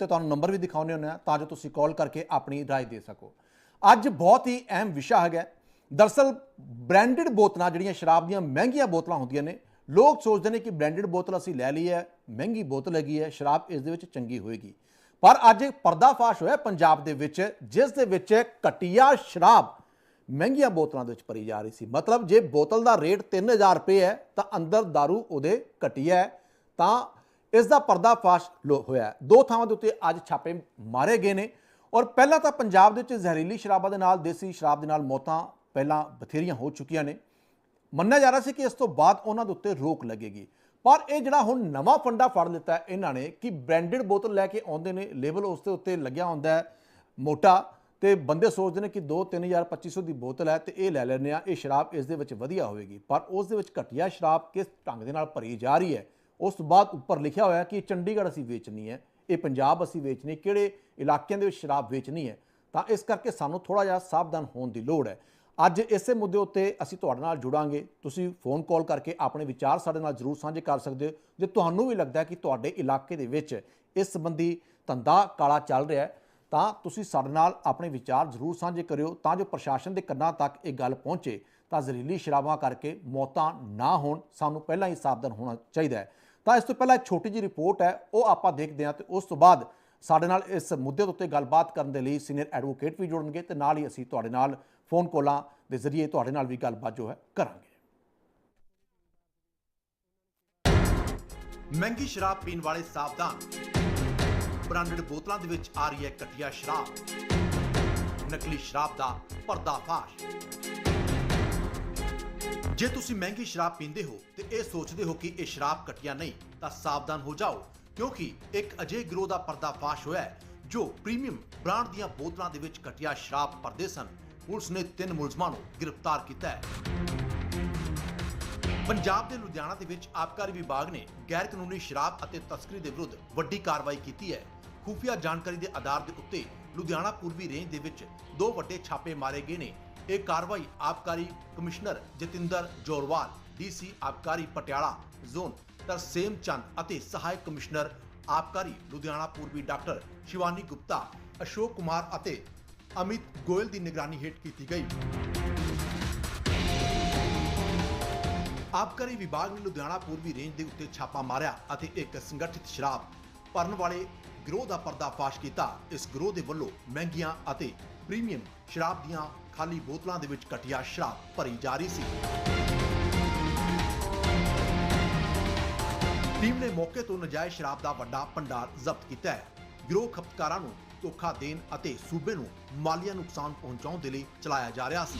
ਉੱਤੇ ਤੁਹਾਨੂੰ ਨੰਬਰ ਵੀ ਦਿਖਾਉਣੇ ਹੁੰਦੇ ਆ ਤਾਂ ਜੋ ਤੁਸੀਂ ਕਾਲ ਕਰਕੇ ਆਪਣੀ رائے ਦੇ ਸਕੋ ਅੱਜ ਬਹੁਤ ਹੀ ਅਹਿਮ ਵਿਸ਼ਾ ਹੈਗਾ ਦਰਸਲ ਬ੍ਰਾਂਡਡ ਬੋਤਲਾਂ ਜਿਹੜੀਆਂ ਸ਼ਰਾਬ ਦੀਆਂ ਮਹਿੰਗੀਆਂ ਬੋਤਲਾਂ ਹੁੰਦੀਆਂ ਨੇ ਲੋਕ ਸੋਚਦੇ ਨੇ ਕਿ ਬ੍ਰਾਂਡਡ ਬੋਤਲ ਅਸੀਂ ਲੈ ਲਈ ਹੈ ਮਹਿੰਗੀ ਬੋਤਲ ਹੈਗੀ ਹੈ ਸ਼ਰਾਬ ਇਸ ਦੇ ਵਿੱਚ ਚੰਗੀ ਹੋਏਗੀ ਪਰ ਅੱਜ ਇੱਕ ਪਰਦਾਫਾਸ਼ ਹੋਇਆ ਪੰਜਾਬ ਦੇ ਵਿੱਚ ਜਿਸ ਦੇ ਵਿੱਚ ਘਟੀਆ ਸ਼ਰਾਬ ਮਹਿੰਗੀਆਂ ਬੋਤਲਾਂ ਦੇ ਵਿੱਚ ਭਰੀ ਜਾ ਰਹੀ ਸੀ ਮਤਲਬ ਜੇ ਬੋਤਲ ਦਾ ਰੇਟ 3000 ਰੁਪਏ ਹੈ ਤਾਂ ਅੰਦਰ दारू ਉਹਦੇ ਘਟੀਆ ਹੈ ਤਾਂ ਇਸ ਦਾ ਪਰਦਾਫਾਸ਼ ਲੋ- ਹੋਇਆ ਦੋ ਥਾਵਾਂ ਦੇ ਉੱਤੇ ਅੱਜ ਛਾਪੇ ਮਾਰੇ ਗਏ ਨੇ ਔਰ ਪਹਿਲਾਂ ਤਾਂ ਪੰਜਾਬ ਦੇ ਵਿੱਚ ਜ਼ਹਿਰੀਲੀ ਸ਼ਰਾਬਾਂ ਦੇ ਨਾਲ, ਦੇਸੀ ਸ਼ਰਾਬ ਦੇ ਨਾਲ ਮੌਤਾਂ ਪਹਿਲਾਂ ਬਥੇਰੀਆਂ ਹੋ ਚੁੱਕੀਆਂ ਨੇ। ਮੰਨਿਆ ਜਾ ਰਿਹਾ ਸੀ ਕਿ ਇਸ ਤੋਂ ਬਾਅਦ ਉਹਨਾਂ ਦੇ ਉੱਤੇ ਰੋਕ ਲੱਗੇਗੀ। ਪਰ ਇਹ ਜਿਹੜਾ ਹੁਣ ਨਵਾਂ ਫੰਡਾ ਫੜ ਲਿੱਤਾ ਇਹਨਾਂ ਨੇ ਕਿ ਬ੍ਰਾਂਡਡ ਬੋਤਲ ਲੈ ਕੇ ਆਉਂਦੇ ਨੇ, ਲੇਬਲ ਉਸ ਦੇ ਉੱਤੇ ਲੱਗਿਆ ਹੁੰਦਾ ਹੈ, ਮੋਟਾ, ਤੇ ਬੰਦੇ ਸੋਚਦੇ ਨੇ ਕਿ 2 3000 2500 ਦੀ ਬੋਤਲ ਹੈ ਤੇ ਇਹ ਲੈ ਲੈਂਦੇ ਆ ਇਹ ਸ਼ਰਾਬ ਇਸ ਦੇ ਵਿੱਚ ਵਧੀਆ ਹੋਵੇਗੀ। ਪਰ ਉਸ ਦੇ ਵਿੱਚ ਘਟੀਆ ਸ਼ਰਾਬ ਕਿਸ ਢੰਗ ਦੇ ਨਾਲ ਭਰੀ ਜਾ ਰਹੀ ਹੈ ਉਸ ਤੋਂ ਬਾਅਦ ਉੱਪਰ ਲਿਖਿਆ ਹੋਇਆ ਕਿ ਇਹ ਚੰਡੀਗੜ੍ਹ ਅਸੀਂ ਵੇਚਣੀ ਹੈ, ਇਹ ਪੰਜਾਬ ਅਸੀਂ ਵੇਚਣੀ ਕਿਹੜੇ ਇਲਾਕਿਆਂ ਦੇ ਵਿੱਚ ਸ਼ਰਾਬ ਵੇਚਣੀ ਹੈ, ਤਾਂ ਇਸ ਕਰਕੇ ਸਾਨੂੰ ਥੋੜਾ ਜਿਹਾ ਸਾਵਧਾਨ ਹੋਣ ਦੀ ਲੋੜ ਹੈ। ਅੱਜ ਇਸੇ ਮੁੱਦੇ ਉੱਤੇ ਅਸੀਂ ਤੁਹਾਡੇ ਨਾਲ ਜੁੜਾਂਗੇ। ਤੁਸੀਂ ਫੋਨ ਕਾਲ ਕਰਕੇ ਆਪਣੇ ਵਿਚਾਰ ਸਾਡੇ ਨਾਲ ਜ਼ਰੂਰ ਸਾਂਝੇ ਕਰ ਸਕਦੇ ਹੋ, ਜੇ ਤੁਹਾਨੂੰ ਵੀ ਲੱਗਦਾ ਕਿ ਤੁਹਾਡੇ ਇਲਾਕੇ ਦੇ ਵਿੱਚ ਇਸ ਸੰਬੰਧੀ ਧੰਦਾ ਕਾਲਾ ਚੱਲ ਰਿਹਾ ਹੈ, ਤਾਂ ਤੁਸੀਂ ਸਾਡੇ ਨਾਲ ਆਪਣੇ ਵਿਚਾਰ ਜ਼ਰੂਰ ਸਾਂਝੇ ਕਰਿਓ, ਤਾਂ ਜੋ ਪ੍ਰਸ਼ਾਸਨ ਦੇ ਕੰਨਾਂ ਤੱਕ ਇਹ ਗੱਲ ਪਹੁੰਚੇ, ਤਾਂ ਜ਼ਹਿਰੀਲੀ ਸ਼ਰਾਬਾਂ ਕਰਕੇ ਮੌਤਾਂ ਨਾ ਹੋਣ, ਸਾਨੂੰ ਪਹਿਲਾਂ ਹੀ ਸਾਵਧਾਨ ਹੋਣਾ ਚਾਹੀਦਾ ਹੈ। ਤਾਂ ਇਸ ਤੋਂ ਪਹਿਲਾਂ ਛੋਟੀ ਜਿਹੀ ਰਿਪੋਰਟ ਹੈ, ਉਹ ਆਪਾਂ ਦੇਖਦੇ ਹਾਂ ਤੇ ਉਸ ਤੋਂ ਬਾਅਦ ਸਾਡੇ ਨਾਲ ਇਸ ਮੁੱਦੇ ਦੇ ਉੱਤੇ ਗੱਲਬਾਤ ਕਰਨ ਦੇ ਲਈ ਸੀਨੀਅਰ ਐਡਵੋਕੇਟ ਵੀ ਜੁੜਨਗੇ ਤੇ ਨਾਲ ਹੀ ਅਸੀਂ ਤੁਹਾਡੇ ਨਾਲ ਫੋਨ ਕਾਲਾਂ ਦੇ ਜ਼ਰੀਏ ਤੁਹਾਡੇ ਨਾਲ ਵੀ ਗੱਲਬਾਤ ਜੋ ਹੈ ਕਰਾਂਗੇ। ਮਹਿੰਗੀ ਸ਼ਰਾਬ ਪੀਣ ਵਾਲੇ ਸਾਵਧਾਨ। ਬ੍ਰਾਂਡਡ ਬੋਤਲਾਂ ਦੇ ਵਿੱਚ ਆ ਰਹੀ ਹੈ ਘਟੀਆ ਸ਼ਰਾਬ। ਨਕਲੀ ਸ਼ਰਾਬ ਦਾ ਪਰਦਾਫਾਸ਼। ਜੇ ਤੁਸੀਂ ਮਹਿੰਗੀ ਸ਼ਰਾਬ ਪੀਂਦੇ ਹੋ ਤੇ ਇਹ ਸੋਚਦੇ ਹੋ ਕਿ ਇਹ ਸ਼ਰਾਬ ਘਟੀਆ ਨਹੀਂ, ਤਾਂ ਸਾਵਧਾਨ ਹੋ ਜਾਓ, ਕਿਉਂਕਿ ਇੱਕ ਅਜੇ ਗਿਰੋਹ ਦਾ ਪਰਦਾਫਾਸ਼ ਹੋਇਆ ਹੈ, ਜੋ ਪ੍ਰੀਮੀਅਮ ਬ੍ਰਾਂਡ ਦੀਆਂ ਬੋਤਲਾਂ ਦੇ ਵਿੱਚ ਘਟੀਆ ਸ਼ਰਾਬ ਭਰਦੇ ਸਨ। ਪੁਲਿਸ ਨੇ ਤਿੰਨ ਮੁਲਜ਼ਮਾਂ ਨੂੰ ਗ੍ਰਿਫਤਾਰ ਕੀਤਾ ਹੈ। ਪੰਜਾਬ ਦੇ ਲੁਧਿਆਣਾ ਦੇ ਵਿੱਚ ਆਬਕਾਰੀ ਵਿਭਾਗ ਨੇ ਗੈਰ ਕਾਨੂੰਨੀ ਸ਼ਰਾਬ ਅਤੇ ਤਸਕਰੀ ਦੇ ਵਿਰੁੱਧ ਵੱਡੀ ਕਾਰਵਾਈ ਕੀਤੀ ਹੈ। ਖੂਫੀਆ ਜਾਣਕਾਰੀ ਦੇ ਆਧਾਰ ਦੇ ਉੱਤੇ ਲੁਧਿਆਣਾ ਪੂਰਬੀ ਰੇਂਜ ਦੇ ਵਿੱਚ ਦੋ ਵੱਡੇ ਛਾਪੇ ਮਾਰੇ ਗਏ ਨੇ। ਇਹ ਕਾਰਵਾਈ ਆਬਕਾਰੀ ਕਮਿਸ਼ਨਰ ਜਤਿੰਦਰ ਜੋਰਵਾਲ ਡੀਸੀ ਆਬਕਾਰੀ ਪਟਿਆਲਾ ਜ਼ੋਨ ਤਰਸੇਮ ਚੰਦ ਅਤੇ ਸਹਾਇਕ ਕਮਿਸ਼ਨਰ ਆਬਕਾਰੀ ਲੁਧਿਆਣਾ ਪੂਰਬੀ ਡਾਕਟਰ ਸ਼ਿਵਾਨੀ ਗੁਪਤਾ ਅਸ਼ੋਕ ਕੁਮਾਰ ਅਤੇ ਅਮਿਤ ਗੋਇਲ ਦੀ ਨਿਗਰਾਨੀ ਹੇਠ ਕੀਤੀ ਗਈ ਆਬਕਾਰੀ ਵਿਭਾਗ ਨੇ ਲੁਧਿਆਣਾ ਪੂਰਬੀ ਰੇਂਜ ਦੇ ਉੱਤੇ ਛਾਪਾ ਮਾਰਿਆ ਅਤੇ ਇੱਕ ਸੰਗਠਿਤ ਸ਼ਰਾਬ ਭਰਨ ਵਾਲੇ ਗਰੋਹ ਦਾ ਪਰਦਾਫਾਸ਼ ਕੀਤਾ ਇਸ ਗਰੋਹ ਦੇ ਵੱਲੋਂ ਮਹਿੰਗੀਆਂ ਅਤੇ ਪ੍ਰੀਮੀਅਮ ਸ਼ਰਾਬ ਦੀਆਂ ਖਾਲੀ ਬੋਤਲਾਂ ਦੇ ਵਿੱਚ ਘਟੀਆ ਸ਼ਰਾਬ, ਭਰੀ ਜਾ ਰਹੀ ਸੀ। ਟੀਮ ਨੇ ਮੌਕੇ ਤੋਂ ਨਜਾਇਜ਼ ਸ਼ਰਾਬ ਦਾ ਵੱਡਾ ਭੰਡਾਰ ਜ਼ਬਤ ਕੀਤਾ ਹੈ। ਗਿਰੋਹ ਖਪਤਕਾਰਾਂ ਨੂੰ ਧੋਖਾ ਦੇਣ ਅਤੇ ਸੂਬੇ ਨੂੰ ਮਾਲੀਆ ਨੁਕਸਾਨ ਪਹੁੰਚਾਉਣ ਦੇ ਲਈ ਚਲਾਇਆ ਜਾ ਰਿਹਾ ਸੀ।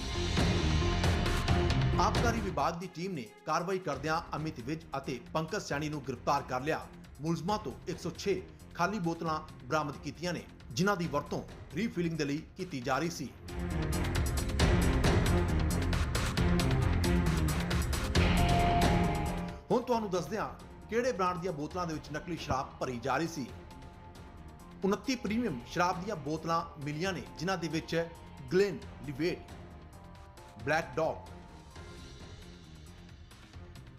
ਆਬਕਾਰੀ ਵਿਭਾਗ ਦੀ ਟੀਮ ਨੇ ਕਾਰਵਾਈ ਕਰਦਿਆਂ ਅਮਿਤ ਵਿਜ ਅਤੇ ਪੰਕਜ ਸੈਣੀ ਨੂੰ ਗ੍ਰਿਫਤਾਰ ਕਰ ਲਿਆ। ਮੁਲਜ਼ਮਾਂ ਤੋਂ 106 ਖਾਲੀ ਬੋਤਲਾਂ ਬਰਾਮਦ ਕੀਤੀਆਂ ਨੇ, ਜਿਨ੍ਹਾਂ ਦੀ ਵਰਤੋਂ ਰੀਫਿਲਿੰਗ ਦੇ ਲਈ ਕੀਤੀ ਜਾ ਰਹੀ ਸੀ। ਹੁਣ ਤੁਹਾਨੂੰ ਦੱਸਦੇ ਹਾਂ ਕਿਹੜੇ ਬ੍ਰਾਂਡ ਦੀਆਂ ਬੋਤਲਾਂ ਦੇ ਵਿੱਚ ਨਕਲੀ ਸ਼ਰਾਬ ਭਰੀ ਜਾ ਰਹੀ ਸੀ। 29 ਪ੍ਰੀਮੀਅਮ ਸ਼ਰਾਬ ਦੀਆਂ ਬੋਤਲਾਂ ਮਿਲੀਆਂ ਨੇ, ਜਿਨ੍ਹਾਂ ਦੇ ਵਿੱਚ Glenlivet, Black Dog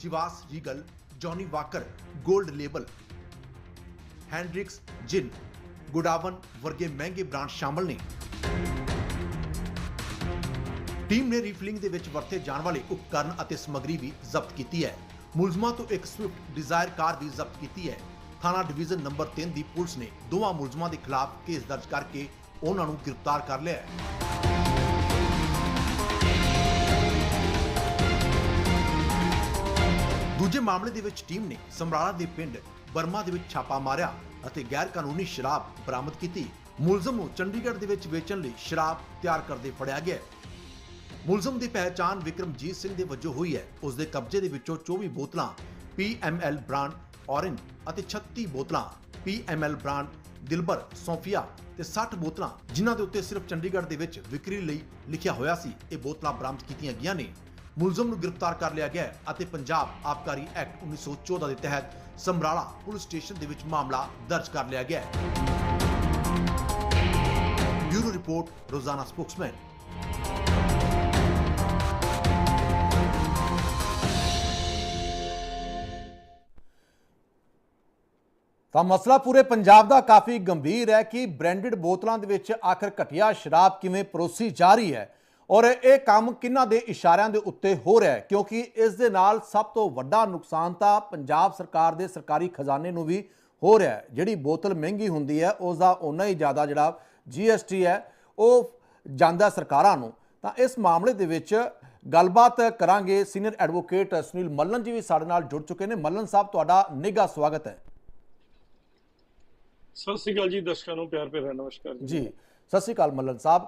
Chivas Regal, Johnnie Walker 골ਡ ਲੇਬਲ, ਹੈਂਡਰਿਕਸ ਜਿਨ, ਗੁਡਾਵਨ ਵਰਗੇ ਮਹਿੰਗੇ ਬ੍ਰਾਂਡ ਸ਼ਾਮਲ ਨੇ। ਟੀਮ ਨੇ ਰੀਫਿਲਿੰਗ ਦੇ ਵਿੱਚ ਵਰਤੇ ਜਾਣ ਵਾਲੇ ਉਪਕਰਨ ਅਤੇ ਸਮੱਗਰੀ ਵੀ ਜ਼ਬਤ ਕੀਤੀ ਹੈ। ਮੁਲਜ਼ਮਾਂ ਤੋਂ ਇੱਕ ਸਵਿਫਟ ਡਿਜ਼ਾਇਰ ਕਾਰ ਵੀ ਜ਼ਬਤ ਕੀਤੀ ਹੈ। ਥਾਣਾ ਡਿਵੀਜ਼ਨ ਨੰਬਰ 3 ਦੀ ਪੁਲਿਸ ਨੇ ਦੋਵਾਂ ਮੁਲਜ਼ਮਾਂ ਦੇ ਖਿਲਾਫ ਕੇਸ ਦਰਜ ਕਰਕੇ ਉਹਨਾਂ ਨੂੰ ਗ੍ਰਿਫਤਾਰ ਕਰ ਲਿਆ ਹੈ। ਦੂਜੇ ਮਾਮਲੇ ਦੇ ਵਿੱਚ ਟੀਮ ਨੇ ਸਮਰਾਲਾ ਦੇ ਪਿੰਡ ਬਰਮਾ ਦੇ ਵਿੱਚ ਛਾਪਾ ਮਾਰਿਆ ਅਤੇ ਗੈਰ ਕਾਨੂੰਨੀ ਸ਼ਰਾਬ ਬਰਾਮਦ ਕੀਤੀ। ਮੁਲਜ਼ਮ ਨੂੰ ਚੰਡੀਗੜ੍ਹ ਦੇ ਵਿੱਚ ਵੇਚਣ ਲਈ ਸ਼ਰਾਬ ਤਿਆਰ ਕਰਦੇ ਫੜਿਆ ਗਿਆ ਮੁਲਜ਼ਮ ਦੀ ਪਹਿਚਾਣ ਵਿਕਰਮਜੀਤ ਸਿੰਘ ਦੇ ਵਜੋਂ ਹੋਈ ਹੈ। ਉਸ ਦੇ ਕਬਜ਼ੇ ਦੇ ਵਿੱਚੋਂ 24 ਬੋਤਲਾਂ PML ਬ੍ਰਾਂਡ ਔਰੇਂਜ ਅਤੇ 36 ਬੋਤਲਾਂ PML ਬ੍ਰਾਂਡ ਦਿਲਬਰ, ਸੌਫੀਆ ਤੇ 60 ਬੋਤਲਾਂ, ਜਿਨ੍ਹਾਂ ਦੇ ਉੱਤੇ ਸਿਰਫ ਚੰਡੀਗੜ੍ਹ ਦੇ ਵਿੱਚ ਵਿਕਰੀ ਲਈ ਲਿਖਿਆ ਹੋਇਆ ਸੀ। ਇਹ ਬੋਤਲਾਂ ਬਰਾਮਦ ਕੀਤੀਆਂ ਗਈਆਂ ਨੇ। ਮੁਲਜ਼ਮ ਨੂੰ ਗ੍ਰਿਫਤਾਰ ਕਰ ਲਿਆ ਗਿਆ ਅਤੇ ਪੰਜਾਬ ਆਬਕਾਰੀ ਐਕਟ 1914 ਦੇ ਤਹਿਤ ਸਮਰਾਲਾ ਪੁਲਿਸ ਸਟੇਸ਼ਨ ਦੇ ਵਿੱਚ ਮਾਮਲਾ ਦਰਜ ਕਰ ਲਿਆ ਗਿਆ ਹੈ। Bureau report, Rozana Spokesman. ਤਾਂ ਮਸਲਾ ਪੂਰੇ ਪੰਜਾਬ ਦਾ ਕਾਫੀ ਗੰਭੀਰ ਹੈ ਕਿ ਬ੍ਰਾਂਡਡ ਬੋਤਲਾਂ ਦੇ ਵਿੱਚ ਆਖਰ ਘਟੀਆ ਸ਼ਰਾਬ ਕਿਵੇਂ ਪਰੋਸੀ ਜਾ ਰਹੀ ਹੈ ਔਰ ਇਹ ਕੰਮ ਕਿਹਨਾਂ ਦੇ ਇਸ਼ਾਰਿਆਂ ਦੇ ਉੱਤੇ ਹੋ ਰਿਹਾ ਹੈ? ਕਿਉਂਕਿ ਇਸ ਦੇ ਨਾਲ ਸਭ ਤੋਂ ਵੱਡਾ ਨੁਕਸਾਨ ਤਾਂ ਪੰਜਾਬ ਸਰਕਾਰ ਦੇ ਸਰਕਾਰੀ ਖਜ਼ਾਨੇ ਨੂੰ ਵੀ ਹੋ ਰਿਹਾ ਹੈ। ਜਿਹੜੀ ਬੋਤਲ ਮਹਿੰਗੀ ਹੁੰਦੀ ਹੈ ਉਸ ਦਾ ਉਨਾ ਹੀ ਜ਼ਿਆਦਾ ਜਿਹੜਾ GST ਹੈ, ਉਹ ਜਾਂਦਾ ਸਰਕਾਰਾਂ ਨੂੰ। ਤਾਂ ਇਸ ਮਾਮਲੇ ਦੇ ਵਿੱਚ ਗੱਲਬਾਤ ਕਰਾਂਗੇ ਸੀਨੀਅਰ ਐਡਵੋਕੇਟ ਸੁਨੀਲ ਮੱਲਨ ਜੀ ਵੀ ਸਾਡੇ ਨਾਲ ਜੁੜ ਚੁੱਕੇ ਨੇ। ਮੱਲਨ ਸਾਹਿਬ, ਤੁਹਾਡਾ ਨਿੱਘਾ ਸਵਾਗਤ ਹੈ। ਸਤਿ ਸ਼੍ਰੀ ਅਕਾਲ ਜੀ, ਦਰਸ਼ਕਾਂ ਨੂੰ ਪਿਆਰ ਭਰਿਆ ਨਮਸਕਾਰ ਜੀ। ਸਤਿ ਸ਼੍ਰੀ ਅਕਾਲ ਮੱਲਨ ਸਾਹਿਬ।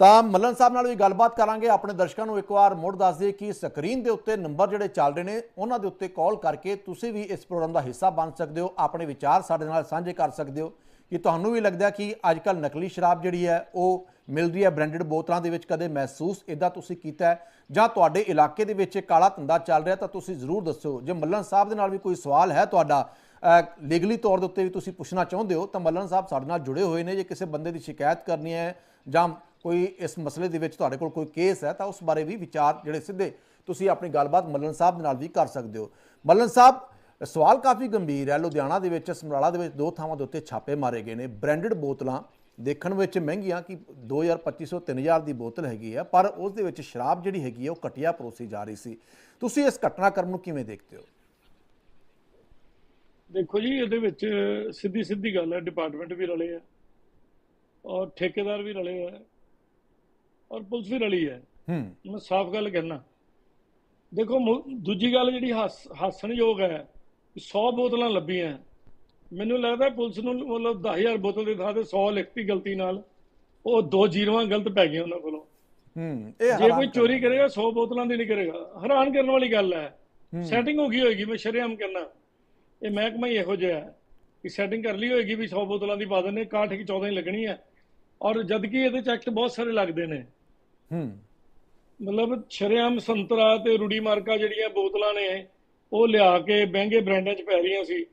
ਤਾਂ ਮੱਲਨ ਸਾਹਿਬ ਨਾਲ ਵੀ ਗੱਲਬਾਤ ਕਰਾਂਗੇ, ਆਪਣੇ ਦਰਸ਼ਕਾਂ ਨੂੰ ਇੱਕ ਵਾਰ ਮੁੜ ਦੱਸ ਦਈਏ ਕਿ ਸਕਰੀਨ ਦੇ ਉੱਤੇ ਨੰਬਰ ਜਿਹੜੇ ਚੱਲ ਰਹੇ ਨੇ, ਉਹਨਾਂ ਦੇ ਉੱਤੇ ਕਾਲ ਕਰਕੇ ਤੁਸੀਂ ਵੀ ਇਸ ਪ੍ਰੋਗਰਾਮ ਦਾ ਹਿੱਸਾ ਬਣ ਸਕਦੇ ਹੋ, ਆਪਣੇ ਵਿਚਾਰ ਸਾਡੇ ਨਾਲ ਸਾਂਝੇ ਕਰ ਸਕਦੇ ਹੋ। ਕਿ ਤੁਹਾਨੂੰ ਵੀ ਲੱਗਦਾ ਕਿ ਅੱਜ ਕੱਲ ਨਕਲੀ ਸ਼ਰਾਬ ਜਿਹੜੀ ਹੈ, ਉਹ ਮਿਲ ਰਹੀ ਹੈ ਬ੍ਰਾਂਡਡ ਬੋਤਲਾਂ ਦੇ ਵਿੱਚ, ਕਦੇ ਮਹਿਸੂਸ ਇਦਾਂ ਤੁਸੀਂ ਕੀਤਾ ਜਾਂ ਤੁਹਾਡੇ ਇਲਾਕੇ ਦੇ ਵਿੱਚ ਇਹ ਕਾਲਾ ਧੰਦਾ ਚੱਲ ਰਿਹਾ, ਤਾਂ ਤੁਸੀਂ ਜ਼ਰੂਰ ਦੱਸੋ ਜੇ ਮੱਲਨ ਸਾਹਿਬ ਦੇ ਨਾਲ ਵੀ ਕੋਈ ਸਵਾਲ ਹੈ ਤੁਹਾਡਾ ਲੀਗਲੀ ਤੌਰ ਦੇ ਉੱਤੇ ਵੀ ਤੁਸੀਂ ਪੁੱਛਣਾ ਚਾਹੁੰਦੇ ਹੋ ਤਾਂ ਮੱਲਨ ਸਾਹਿਬ ਸਾਡੇ ਨਾਲ ਜੁੜੇ ਹੋਏ ਨੇ। ਜੇ ਕਿਸੇ ਬੰਦੇ ਦੀ ਸ਼ਿਕਾਇਤ ਕਰਨੀ ਹੈ ਜਾਂ ਕੋਈ ਇਸ ਮਸਲੇ ਦੇ ਵਿੱਚ ਤੁਹਾਡੇ ਕੋਲ ਕੋਈ ਕੇਸ ਹੈ ਤਾਂ ਉਸ ਬਾਰੇ ਵੀ ਵਿਚਾਰ ਜਿਹੜੇ ਸਿੱਧੇ ਤੁਸੀਂ ਆਪਣੀ ਗੱਲਬਾਤ ਮੱਲਨ ਸਾਹਿਬ ਦੇ ਨਾਲ ਵੀ ਕਰ ਸਕਦੇ ਹੋ। ਮੱਲਨ ਸਾਹਿਬ, ਸਵਾਲ ਕਾਫੀ ਗੰਭੀਰ ਹੈ। ਲੁਧਿਆਣਾ ਦੇ ਵਿੱਚ, ਸਮਰਾਲਾ ਦੇ ਵਿੱਚ ਦੋ ਥਾਵਾਂ ਦੇ ਉੱਤੇ ਛਾਪੇ ਮਾਰੇ ਗਏ ਨੇ। ਬ੍ਰਾਂਡਡ ਬੋਤਲਾਂ ਦੇਖਣ ਵਿੱਚ ਮਹਿੰਗੀਆਂ ਕਿ 2000 2500 3000 ਦੀ ਬੋਤਲ ਹੈਗੀ ਹੈ ਪਰ ਉਸ ਦੇ ਵਿੱਚ ਸ਼ਰਾਬ ਜਿਹੜੀ ਹੈਗੀ ਹੈ ਉਹ ਘਟੀਆ ਪਰੋਸੀ ਜਾ ਰਹੀ ਸੀ। ਤੁਸੀਂ ਇਸ ਘਟਨਾਕ੍ਰਮ ਨੂੰ ਕਿਵੇਂ ਦੇਖਦੇ ਹੋ? ਦੇਖੋ ਜੀ ਇਹਦੇ ਵਿੱਚ ਸਿੱਧੀ ਸਿੱਧੀ ਗੱਲ ਹੈ ਡਿਪਾਰਟਮੈਂਟ ਵੀ ਰਲੇ ਆ ਔਰ ਠੇਕੇਦਾਰ ਵੀ ਰਲੇ ਆ ਔਰ ਪੁਲਿਸ ਵੀ ਰਲੀ ਹੈ। ਹੂੰ। ਮੈਂ ਸਾਫ਼ ਗੱਲ ਕਹਿਣਾ ਦੇਖੋ ਦੂਜੀ ਗੱਲ ਜਿਹੜੀ ਹੱਸ- ਹੱਸਣਯੋਗ ਹੈ ਕਿ 100 ਬੋਤਲਾਂ ਲੱਭੀਆਂ। ਮੈਨੂੰ ਲੱਗਦਾ ਪੁਲਿਸ ਨੂੰ ਮਤਲਬ 10000 ਬੋਤਲ ਦੀ ਥਾਂ ਤੇ 100 ਲਿਖਤੀ ਗਲਤੀ ਨਾਲ ਉਹ ਦੋ ਜੀਰੋਆਂ ਗਲਤ ਪੈ ਗਈਆਂ ਉਹਨਾਂ ਕੋਲੋਂ। ਹੂੰ ਇਹ ਜੇ ਕੋਈ ਚੋਰੀ ਕਰੇਗਾ 100 ਬੋਤਲਾਂ ਦੀ ਨਹੀਂ ਕਰੇਗਾ। ਹੈਰਾਨ ਕਰਨ ਵਾਲੀ ਗੱਲ ਹੈ। ਸੈਟਿੰਗ ਹੋ ਗਈ ਹੋਏਗੀ ਮੈਂ ਸ਼ਰੇਆਮ ਕਹਿਣਾ ਇਹ ਮਹਿਕਮਾ ਹੀ ਇਹੋ ਜਿਹਾ ਹੈ ਕਿ ਸੈਟਿੰਗ ਕਰ ਲਈ ਹੋਏਗੀ ਵੀ 100 ਬੋਤਲਾਂ ਦੀ ਪਾ ਦਿੰਦੇ 61 ਕਿ 14 ਹੀ ਲੱਗਣੀ ਹੈ। ਔਰ ਜਦ ਕਿ ਇਹਦੇ ਚ ਐਕਟ ਬਹੁਤ ਸਾਰੇ ਲੱਗਦੇ ਨੇ। ਹੂੰ। ਮਤਲਬ ਸ਼ਰੇਆਮ ਸੰਤਰਾ ਤੇ ਰੂੜੀ ਮਾਰਕਾ ਜਿਹੜੀਆਂ ਬੋਤਲਾਂ ਨੇ ਉਹ ਲਿਆ ਕੇ ਮਹਿੰਗੇ ਬ੍ਰਾਂਡਾਂ 'ਚ ਪੈ ਰਹੀਆਂ ਸੀ।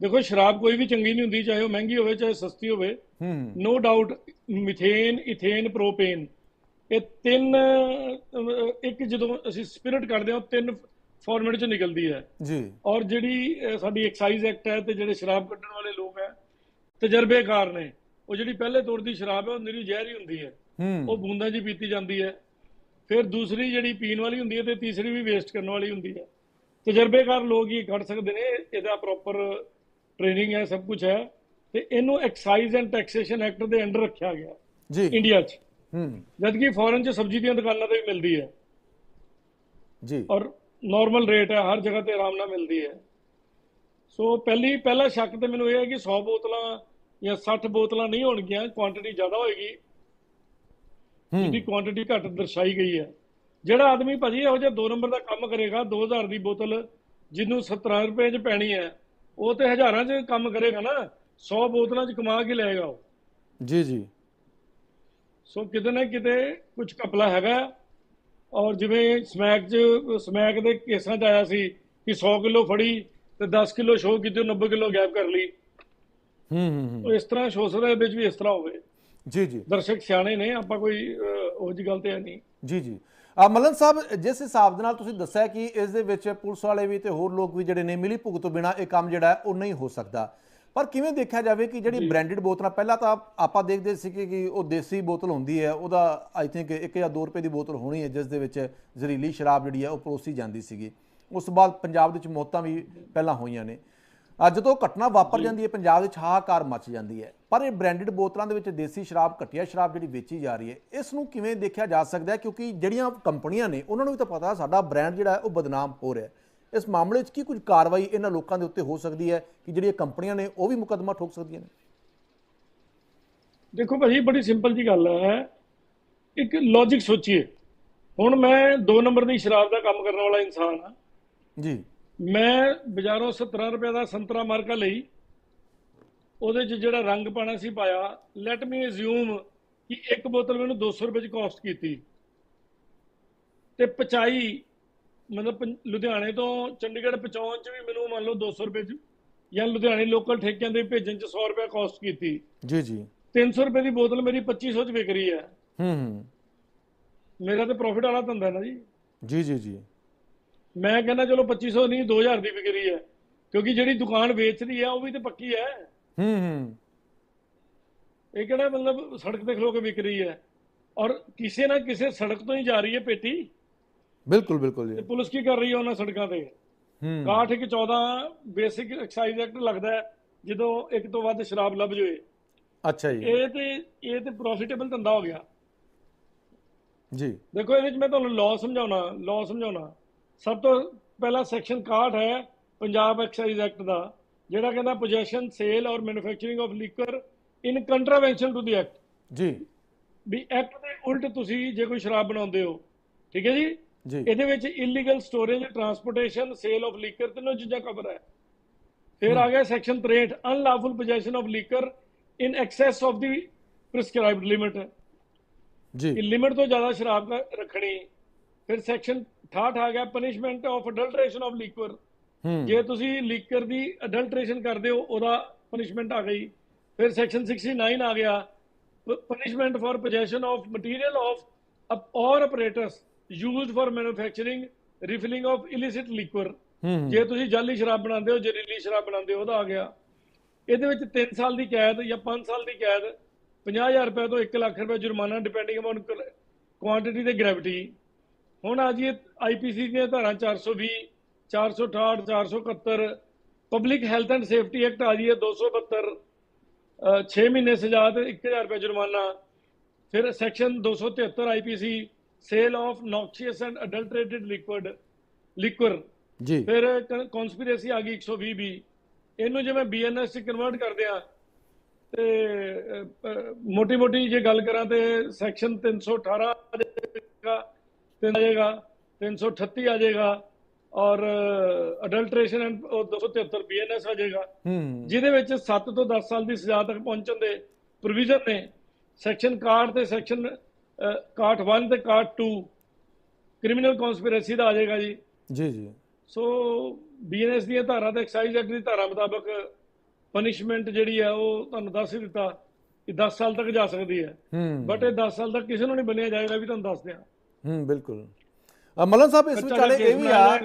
ਦੇਖੋ ਸ਼ਰਾਬ ਕੋਈ ਵੀ ਚੰਗੀ ਨਹੀਂ ਹੁੰਦੀ ਚਾਹੇ ਉਹ ਮਹਿੰਗੀ ਹੋਵੇ ਚਾਹੇ ਸਸਤੀ ਹੋਵੇ। ਹੂੰ। ਨੋ ਡਾਊਟ ਮਿਥੇਨ ਇਥੇਨ ਪ੍ਰੋਪੇਨ ਇਹ ਤਿੰਨ ਇੱਕ ਜਦੋਂ ਅਸੀਂ ਸਪਿਰਿਟ ਕੱਢਦੇ ਹਾਂ ਤਿੰਨ ਫਾਰਮੈਟ ਚ ਨਿਕਲਦੀ ਹੈ। ਜੀ। ਔਰ ਜਿਹੜੀ ਸਾਡੀ ਐਕਸਾਈਜ਼ ਐਕਟ ਹੈ ਤੇ ਜਿਹੜੇ ਸ਼ਰਾਬ ਕੱਢਣ ਵਾਲੇ ਲੋਕ ਹੈ ਤਜਰਬੇਕਾਰ ਨੇ। ਉਹ ਜਿਹੜੀ ਪਹਿਲੇ ਤੌਰ ਦੀ ਸ਼ਰਾਬ ਹੈ ਉਹ ਨਿਰੀ ਜ਼ਹਿਰ ਹੁੰਦੀ ਹੈ। ਉਹ ਬੂੰਦਾਂ ਹੀ ਪੀਤੀ ਜਾਂਦੀ ਹੈ। ਫਿਰ ਦੂਸਰੀ ਜਿਹੜੀ ਪੀਣ ਵਾਲੀ ਹੁੰਦੀ ਹੈ ਤੇ ਤੀਸਰੀ ਵੀ ਵੇਸਟ ਕਰਨ ਵਾਲੀ ਹੁੰਦੀ ਹੈ। ਤਜਰਬੇਕਾਰ ਲੋਕ ਹੀ ਕੱਢ ਸਕਦੇ ਨੇ ਇਹਦਾ ਪ੍ਰੋਪਰ ਟ੍ਰੇਨਿੰਗ ਹੈ ਸਭ ਕੁਝ ਹੈ। ਤੇ ਇਹਨੂੰ ਐਕਸਾਈਜ਼ ਐਂਡ ਟੈਕਸੇਸ਼ਨ ਐਕਟ ਦੇ ਅੰਡਰ ਰੱਖਿਆ ਗਿਆ। ਜੀ। ਇੰਡੀਆ 'ਚ। ਹੂੰ। ਜਦ ਕਿ ਫੋਰਨ 'ਚ ਸਬਜ਼ੀ ਦੀਆਂ ਦੁਕਾਨਾਂ ਤੇ ਵੀ ਮਿਲਦੀ ਹੈ। ਜੀ। ਔਰ ਨਾਰਮਲ ਰੇਟ ਹੈ ਹਰ ਜਗ੍ਹਾ ਤੇ ਆਰਾਮ ਨਾਲ ਮਿਲਦੀ ਹੈ। ਸੋ ਪਹਿਲੀ ਪਹਿਲਾ ਸ਼ੱਕ ਤੇ ਮੈਨੂੰ ਇਹ ਹੈ ਕਿ 100 ਬੋਤਲਾਂ ਜਾਂ 60 ਬੋਤਲਾਂ ਨਹੀਂ ਹੋਣਗੀਆਂ ਕੁਆਂਟੀਟੀ ਜ਼ਿਆਦਾ ਹੋਏਗੀ। ਹੂੰ। ਜਿਹਦੀ ਕੁਆਂਟੀਟੀ ਘੱਟ ਦਰਸਾਈ ਗਈ ਹੈ। ਜਿਹੜਾ ਆਦਮੀ ਭਾਜੀ ਇਹੋ ਜਿਹਾ 2 ਨੰਬਰ ਦਾ ਕੰਮ ਕਰੇਗਾ 2000 ਦੀ ਬੋਤਲ ਜਿਹਨੂੰ 17 ਰੁਪਏ 'ਚ ਪੈਣੀ ਹੈ ਉਹ ਤੇ ਹਜ਼ਾਰਾਂ 'ਚ ਕੰਮ ਕਰੇਗਾ ਨਾ 100 ਬੋਤਲਾਂ 'ਚ ਕਮਾ ਕੇ ਲਿਆਏਗਾ ਉਹ ਜੀ ਜੀ। ਸੋ ਕਿਤੇ ਨਾ ਕਿਤੇ ਕੁਝ ਕਪਲਾ ਹੈਗਾ। ਔਰ ਜਿਵੇਂ ਸਮੈਕ ਚ ਸਮੈਕ ਦੇ ਕੇਸਾਂ ਚ ਆਇਆ ਸੀ ਕਿ 100 ਕਿਲੋ ਫੜੀ ਤੇ 10 ਕਿਲੋ ਸ਼ੋਅ ਕੀਤੀ ਉਹ 90 ਕਿਲੋ ਗੈਪ ਕਰ ਲਈ। ਹੂੰ ਹੂੰ ਇਸ ਤਰ੍ਹਾਂ ਇਹ ਵਿੱਚ ਵੀ ਇਸ ਤਰ੍ਹਾਂ ਹੋਵੇ। ਜੀ ਜੀ। ਦਰਸ਼ਕ ਸਿਆਣੇ ਨੇ ਆਪਾਂ ਕੋਈ ਉਹੋ ਜਿਹੀ ਗੱਲ ਤੇ ਨਹੀਂ। ਜੀ ਜੀ। ਆ ਮਲਨ ਸਾਹਿਬ ਜਿਸ ਹਿਸਾਬ ਦੇ ਨਾਲ ਤੁਸੀਂ ਦੱਸਿਆ ਕਿ ਇਸ ਦੇ ਵਿੱਚ ਪੁਲਿਸ ਵਾਲੇ ਵੀ ਤੇ ਹੋਰ ਲੋਕ ਵੀ ਜਿਹੜੇ ਨੇ ਮਿਲੀ ਭੁਗਤ ਤੋਂ ਬਿਨਾ ਇਹ ਕੰਮ ਜਿਹੜਾ ਉਹ ਨਹੀਂ ਹੋ ਸਕਦਾ। ਪਰ ਕਿਵੇਂ ਦੇਖਿਆ ਜਾਵੇ ਕਿ ਜਿਹੜੀ ਬ੍ਰਾਂਡਡ ਬੋਤਲਾਂ ਪਹਿਲਾਂ ਤਾਂ ਆਪਾਂ ਦੇਖਦੇ ਸੀ ਕਿ ਉਹ ਦੇਸੀ ਬੋਤਲ ਹੁੰਦੀ ਹੈ ਉਹਦਾ ਆਈ ਥਿੰਕ 1 ਜਾਂ 2 ਰੁਪਏ ਦੀ ਬੋਤਲ ਹੋਣੀ ਹੈ ਜਿਸ ਦੇ ਵਿੱਚ ਜ਼ਹਿਰੀਲੀ ਸ਼ਰਾਬ ਜਿਹੜੀ ਹੈ ਉਹ ਪਰੋਸੀ ਜਾਂਦੀ ਸੀਗੀ। ਉਸ ਤੋਂ ਬਾਅਦ ਪੰਜਾਬ ਦੇ ਵਿੱਚ ਮੌਤਾਂ ਵੀ ਪਹਿਲਾਂ ਹੋਈਆਂ ਨੇ। ਅੱਜ ਜਦੋਂ ਘਟਨਾ ਵਾਪਰ ਜਾਂਦੀ ਹੈ ਪੰਜਾਬ ਵਿੱਚ ਹਾਹਾਕਾਰ ਮਚ ਜਾਂਦੀ ਹੈ। ਪਰ ਇਹ ਬ੍ਰਾਂਡਡ ਬੋਤਲਾਂ ਦੇ ਵਿੱਚ ਦੇਸੀ ਸ਼ਰਾਬ ਘਟੀਆ ਸ਼ਰਾਬ ਜਿਹੜੀ ਵੇਚੀ ਜਾ ਰਹੀ ਹੈ ਇਸ ਨੂੰ ਕਿਵੇਂ ਦੇਖਿਆ ਜਾ ਸਕਦਾ ਹੈ? ਕਿਉਂਕਿ ਜਿਹੜੀਆਂ ਕੰਪਨੀਆਂ ਨੇ ਉਹਨਾਂ ਨੂੰ ਵੀ ਤਾਂ ਪਤਾ ਸਾਡਾ ਬ੍ਰਾਂਡ ਜਿਹੜਾ ਹੈ ਉਹ ਬਦਨਾਮ ਹੋ ਰਿਹਾ ਹੈ। ਇਸ ਮਾਮਲੇ 'ਚ ਕੀ ਕੁਝ ਕਾਰਵਾਈ ਇਹਨਾਂ ਲੋਕਾਂ ਦੇ ਉੱਤੇ ਹੋ ਸਕਦੀ ਹੈ ਕਿ ਜਿਹੜੀਆਂ ਕੰਪਨੀਆਂ ਨੇ ਉਹ ਵੀ ਮੁਕੱਦਮਾ ਠੋਕ ਸਕਦੀਆਂ ਨੇ? ਦੇਖੋ ਭਾਜੀ ਬੜੀ ਸਿੰਪਲ ਜੀ ਗੱਲ ਹੈ। ਇੱਕ ਲੌਜੀਕ ਸੋਚੀਏ। ਹੁਣ ਮੈਂ 2 ਨੰਬਰ ਦੀ ਸ਼ਰਾਬ ਦਾ ਕੰਮ ਕਰਨ ਵਾਲਾ ਇਨਸਾਨ ਹਾਂ। ਜੀ। ਮੈਂ ਬਾਜ਼ਾਰੋਂ 17 ਰੁਪਏ ਦਾ ਸੰਤਰਾ ਮਾਰਕਾ ਲਈ ਉਹਦੇ 'ਚ ਜਿਹੜਾ ਰੰਗ ਪਾਣਾ ਸੀ ਪਾਇਆ ਲੈਟ ਮੀ ਅਸਿਊਮ ਕਿ ਇੱਕ ਬੋਤਲ ਮੈਨੂੰ 200 ਰੁਪਏ 'ਚ ਕਾਸਟ ਕੀਤੀ। ਤੇ ਪਚਾਈ ਮਤਲਬ ਲੁਧਿਆਣੇ ਤੋਂ ਚੰਡੀਗੜ੍ਹ ਪਹੁੰਚਾਉਣ 'ਚ ਵੀ ਮੈਨੂੰ ਮੰਨ ਲਓ 200 ਰੁਪਏ 'ਚ ਜਾਂ ਲੁਧਿਆਣੇ ਲੋਕਲ ਠੇਕਿਆਂ ਦੇ ਭੇਜਣ 'ਚ 100 ਰੁਪਏ ਕਾਸਟ ਕੀਤੀ। ਜੀ ਜੀ। 300 ਰੁਪਏ ਦੀ ਬੋਤਲ ਮੇਰੀ 2500 'ਚ ਵਿਕ ਰਹੀ ਹੈ। ਹੂੰ ਹੂੰ। ਮੇਰਾ ਤੇ ਪ੍ਰੋਫਿਟ ਵਾਲਾ ਧੰਦਾ ਨਾ ਜੀ। ਜੀ ਜੀ ਜੀ। ਮੈਂ ਕਹਿੰਦਾ ਚਲੋ 2500 ਨਹੀਂ 2000 ਦੀ ਵਿਕ ਰਹੀ ਹੈ। ਕਿਉਂਕਿ ਜਿਹੜੀ ਦੁਕਾਨ ਵੇਚ ਰਹੀ ਹੈ ਉਹ ਵੀ ਤੇ ਪੱਕੀ ਹੈ। ਹੂੰ ਹੂੰ। ਇਹ ਕਿਹੜਾ ਮਤਲਬ ਸੜਕ ਤੇ ਖਲੋ ਕੇ ਵਿਕ ਰਹੀ ਹੈ। ਔਰ ਕਿਸੇ ਨਾ ਕਿਸੇ ਸੜਕ ਤੋਂ ਹੀ ਜਾ ਰਹੀ ਹੈ ਪੇਟੀ। ਬਿਲਕੁਲ ਬਿਲਕੁਲ ਜੀ। ਪੁਲਿਸ ਕੀ ਕਰ ਰਹੀ ਹੈ ਉਹਨਾਂ ਸੜਕਾਂ ਤੇ? ਹੂੰ। 61 ਇੱਕ 14 ਬੇਸਿਕ ਐਕਸਾਈਜ਼ ਐਕਟ ਲੱਗਦਾ ਹੈ ਜਦੋਂ ਇੱਕ ਤੋਂ ਵੱਧ ਸ਼ਰਾਬ ਲੱਭ ਜਾਏ ਅੱਛਾ ਜੀ। ਇਹ ਤੇ ਇਹ ਤੇ ਪ੍ਰੋਫਿਟੇਬਲ ਧੰਦਾ ਹੋ ਗਿਆ। ਜੀ। ਦੇਖੋ ਇਹਦੇ ਵਿੱਚ ਮੈਂ ਤੁਹਾਨੂੰ ਲਾਅ ਸਮਝਾਉਣਾ ਲਾਅ ਸਮਝਾਉਣਾ। ਸਭ ਤੋਂ ਪਹਿਲਾ ਸੈਕਸ਼ਨ 61 ਹੈ ਪੰਜਾਬ ਐਕਸਾਈਜ਼ ਐਕਟ ਦਾ ਜਿਹੜਾ ਕਹਿੰਦਾ possession sale or manufacturing of liquor in contravention to the act ਜੀ। ਵੀ ਐਕਟ ਦੇ ਉਲਟ ਤੁਸੀਂ ਜੇ ਕੋਈ ਸ਼ਰਾਬ ਬਣਾਉਂਦੇ ਹੋ। ਠੀਕ ਹੈ ਜੀ? ਇਹਦੇ ਵਿੱਚ illegal storage transportation sale of liquor ਤਿੰਨੋਂ ਚੀਜ਼ਾਂ ਕਵਰ ਹੈ। ਫਿਰ ਆ ਗਿਆ section 63 unlawful possession of liquor in excess of the prescribed limit ਜੀ। ਕਿ ਲਿਮਿਟ ਤੋਂ ਜ਼ਿਆਦਾ ਸ਼ਰਾਬ ਰੱਖਣੀ। ਫਿਰ ਸੈਕਸ਼ਨ 68 ਆ ਗਿਆ punishment of adulteration of liquor ਜੇ ਤੁਸੀਂ ਲੀਕਰ ਦੀ ਅਡਲਟ੍ਰੇਸ਼ਨ ਕਰਦੇ ਹੋ ਉਹਦਾ ਪਨਿਸ਼ਮੈਂਟ ਆ ਗਈ। ਫਿਰ ਸੈਕਸ਼ਨ 69 ਆ ਗਿਆ। Punishment for possession of material of or apparatus used for manufacturing refilling of illicit liquor ਹੂੰ ਜੇ ਤੁਸੀਂ ਜਾਲੀ ਸ਼ਰਾਬ ਬਣਾਉਂਦੇ ਹੋ ਜ਼ਹਿਰੀਲੀ ਸ਼ਰਾਬ ਬਣਾਉਂਦੇ ਹੋ ਉਹਦਾ ਆ ਗਿਆ। ਇਹਦੇ ਵਿੱਚ 3 ਸਾਲ ਦੀ ਕੈਦ ਜਾਂ 5 ਸਾਲ ਦੀ ਕੈਦ 50000 ਰੁਪਏ ਤੋਂ 1 ਲੱਖ ਰੁਪਏ ਜੁਰਮਾਨਾ ਡਿਪੈਂਡਿੰਗ ਅਪਨ ਕੁਆਂਟੀਟੀ ਤੇ ਗ੍ਰੈਵਿਟੀ ਹੁਣ ਆ ਜੀ ਆਈਪੀਸੀ ਦੀਆਂ ਧਾਰਾਂ 420 468 471 public health and safety act ਆ ਜੀ ਹੈ 272 6 ਮਹੀਨੇ ਸਜ਼ਾ ਤੇ 1000 ਰੁਪਏ ਜੁਰਮਾਨਾ। ਫਿਰ section 273 IPC sale of noxious and adulterated liquid liquor ਜੀ। ਫਿਰ ਕਨਸਪੀਰੇਸੀ ਆ ਗਈ 120 ਵੀ ਇਹਨੂੰ ਜੇ ਮੈਂ ਬੀਐਨਐਸ ਚ ਕਨਵਰਟ ਕਰਦੇ ਆ ਤੇ ਮੋਟੀ ਮੋਟੀ ਜੇ ਗੱਲ ਕਰਾਂ ਤੇ ਸੈਕਸ਼ਨ 318 ਆ ਜਾਏਗਾ ਤਿੰਨ ਆ ਜਾਏਗਾ 338 ਆ ਜਾਏਗਾ ਔਰ ਅਡਲਟ੍ਰੇਸ਼ਨ ਐਂਡ 273 ਬੀਐਨਐਸ ਆ ਜਾਏਗਾ। ਜਿਹਦੇ ਵਿੱਚ 7 ਤੋਂ 10 ਸਾਲ ਦੀ ਸਜ਼ਾ ਤੱਕ ਪਹੁੰਚਣ ਦੇ ਪ੍ਰੋਵੀਜ਼ਨ ਨੇ ਸੈਕਸ਼ਨ 61 ਤੇ ਸੈਕਸ਼ਨ 61 ਤੇ 62 ਕ੍ਰਿਮੀਨਲ ਕਨਸਪੀਰੇਸੀ ਦਾ ਆ ਜਾਏਗਾ ਜੀ। ਜੀ ਜੀ। ਸੋ ਬੀਐਨਐਸ ਦੀਆਂ ਧਾਰਾ ਤੇ ਐਕਸਾਈਜ਼ ਐਕਟ ਦੀ ਧਾਰਾ ਮੁਤਾਬਕ ਪਨਿਸ਼ਮੈਂਟ ਜਿਹੜੀ ਹੈ ਉਹ ਤੁਹਾਨੂੰ ਦੱਸ ਹੀ ਦਿੱਤਾ ਕਿ 10 ਸਾਲ ਤੱਕ ਜਾ ਸਕਦੀ ਹੈ। ਬਟ ਇਹ 10 ਸਾਲ ਤੱਕ ਕਿਸੇ ਨੂੰ ਨਹੀਂ ਬਣਿਆ ਜਾਏਗਾ ਵੀ ਤੁਹਾਨੂੰ ਦੱਸ ਦਿਆਂ। ਹੂੰ ਬਿਲਕੁਲ। ਮਲਨ ਸਾਹਿਬ ਇਸ ਵਿਚਾਲੇ ਇਹ ਵੀ ਆ।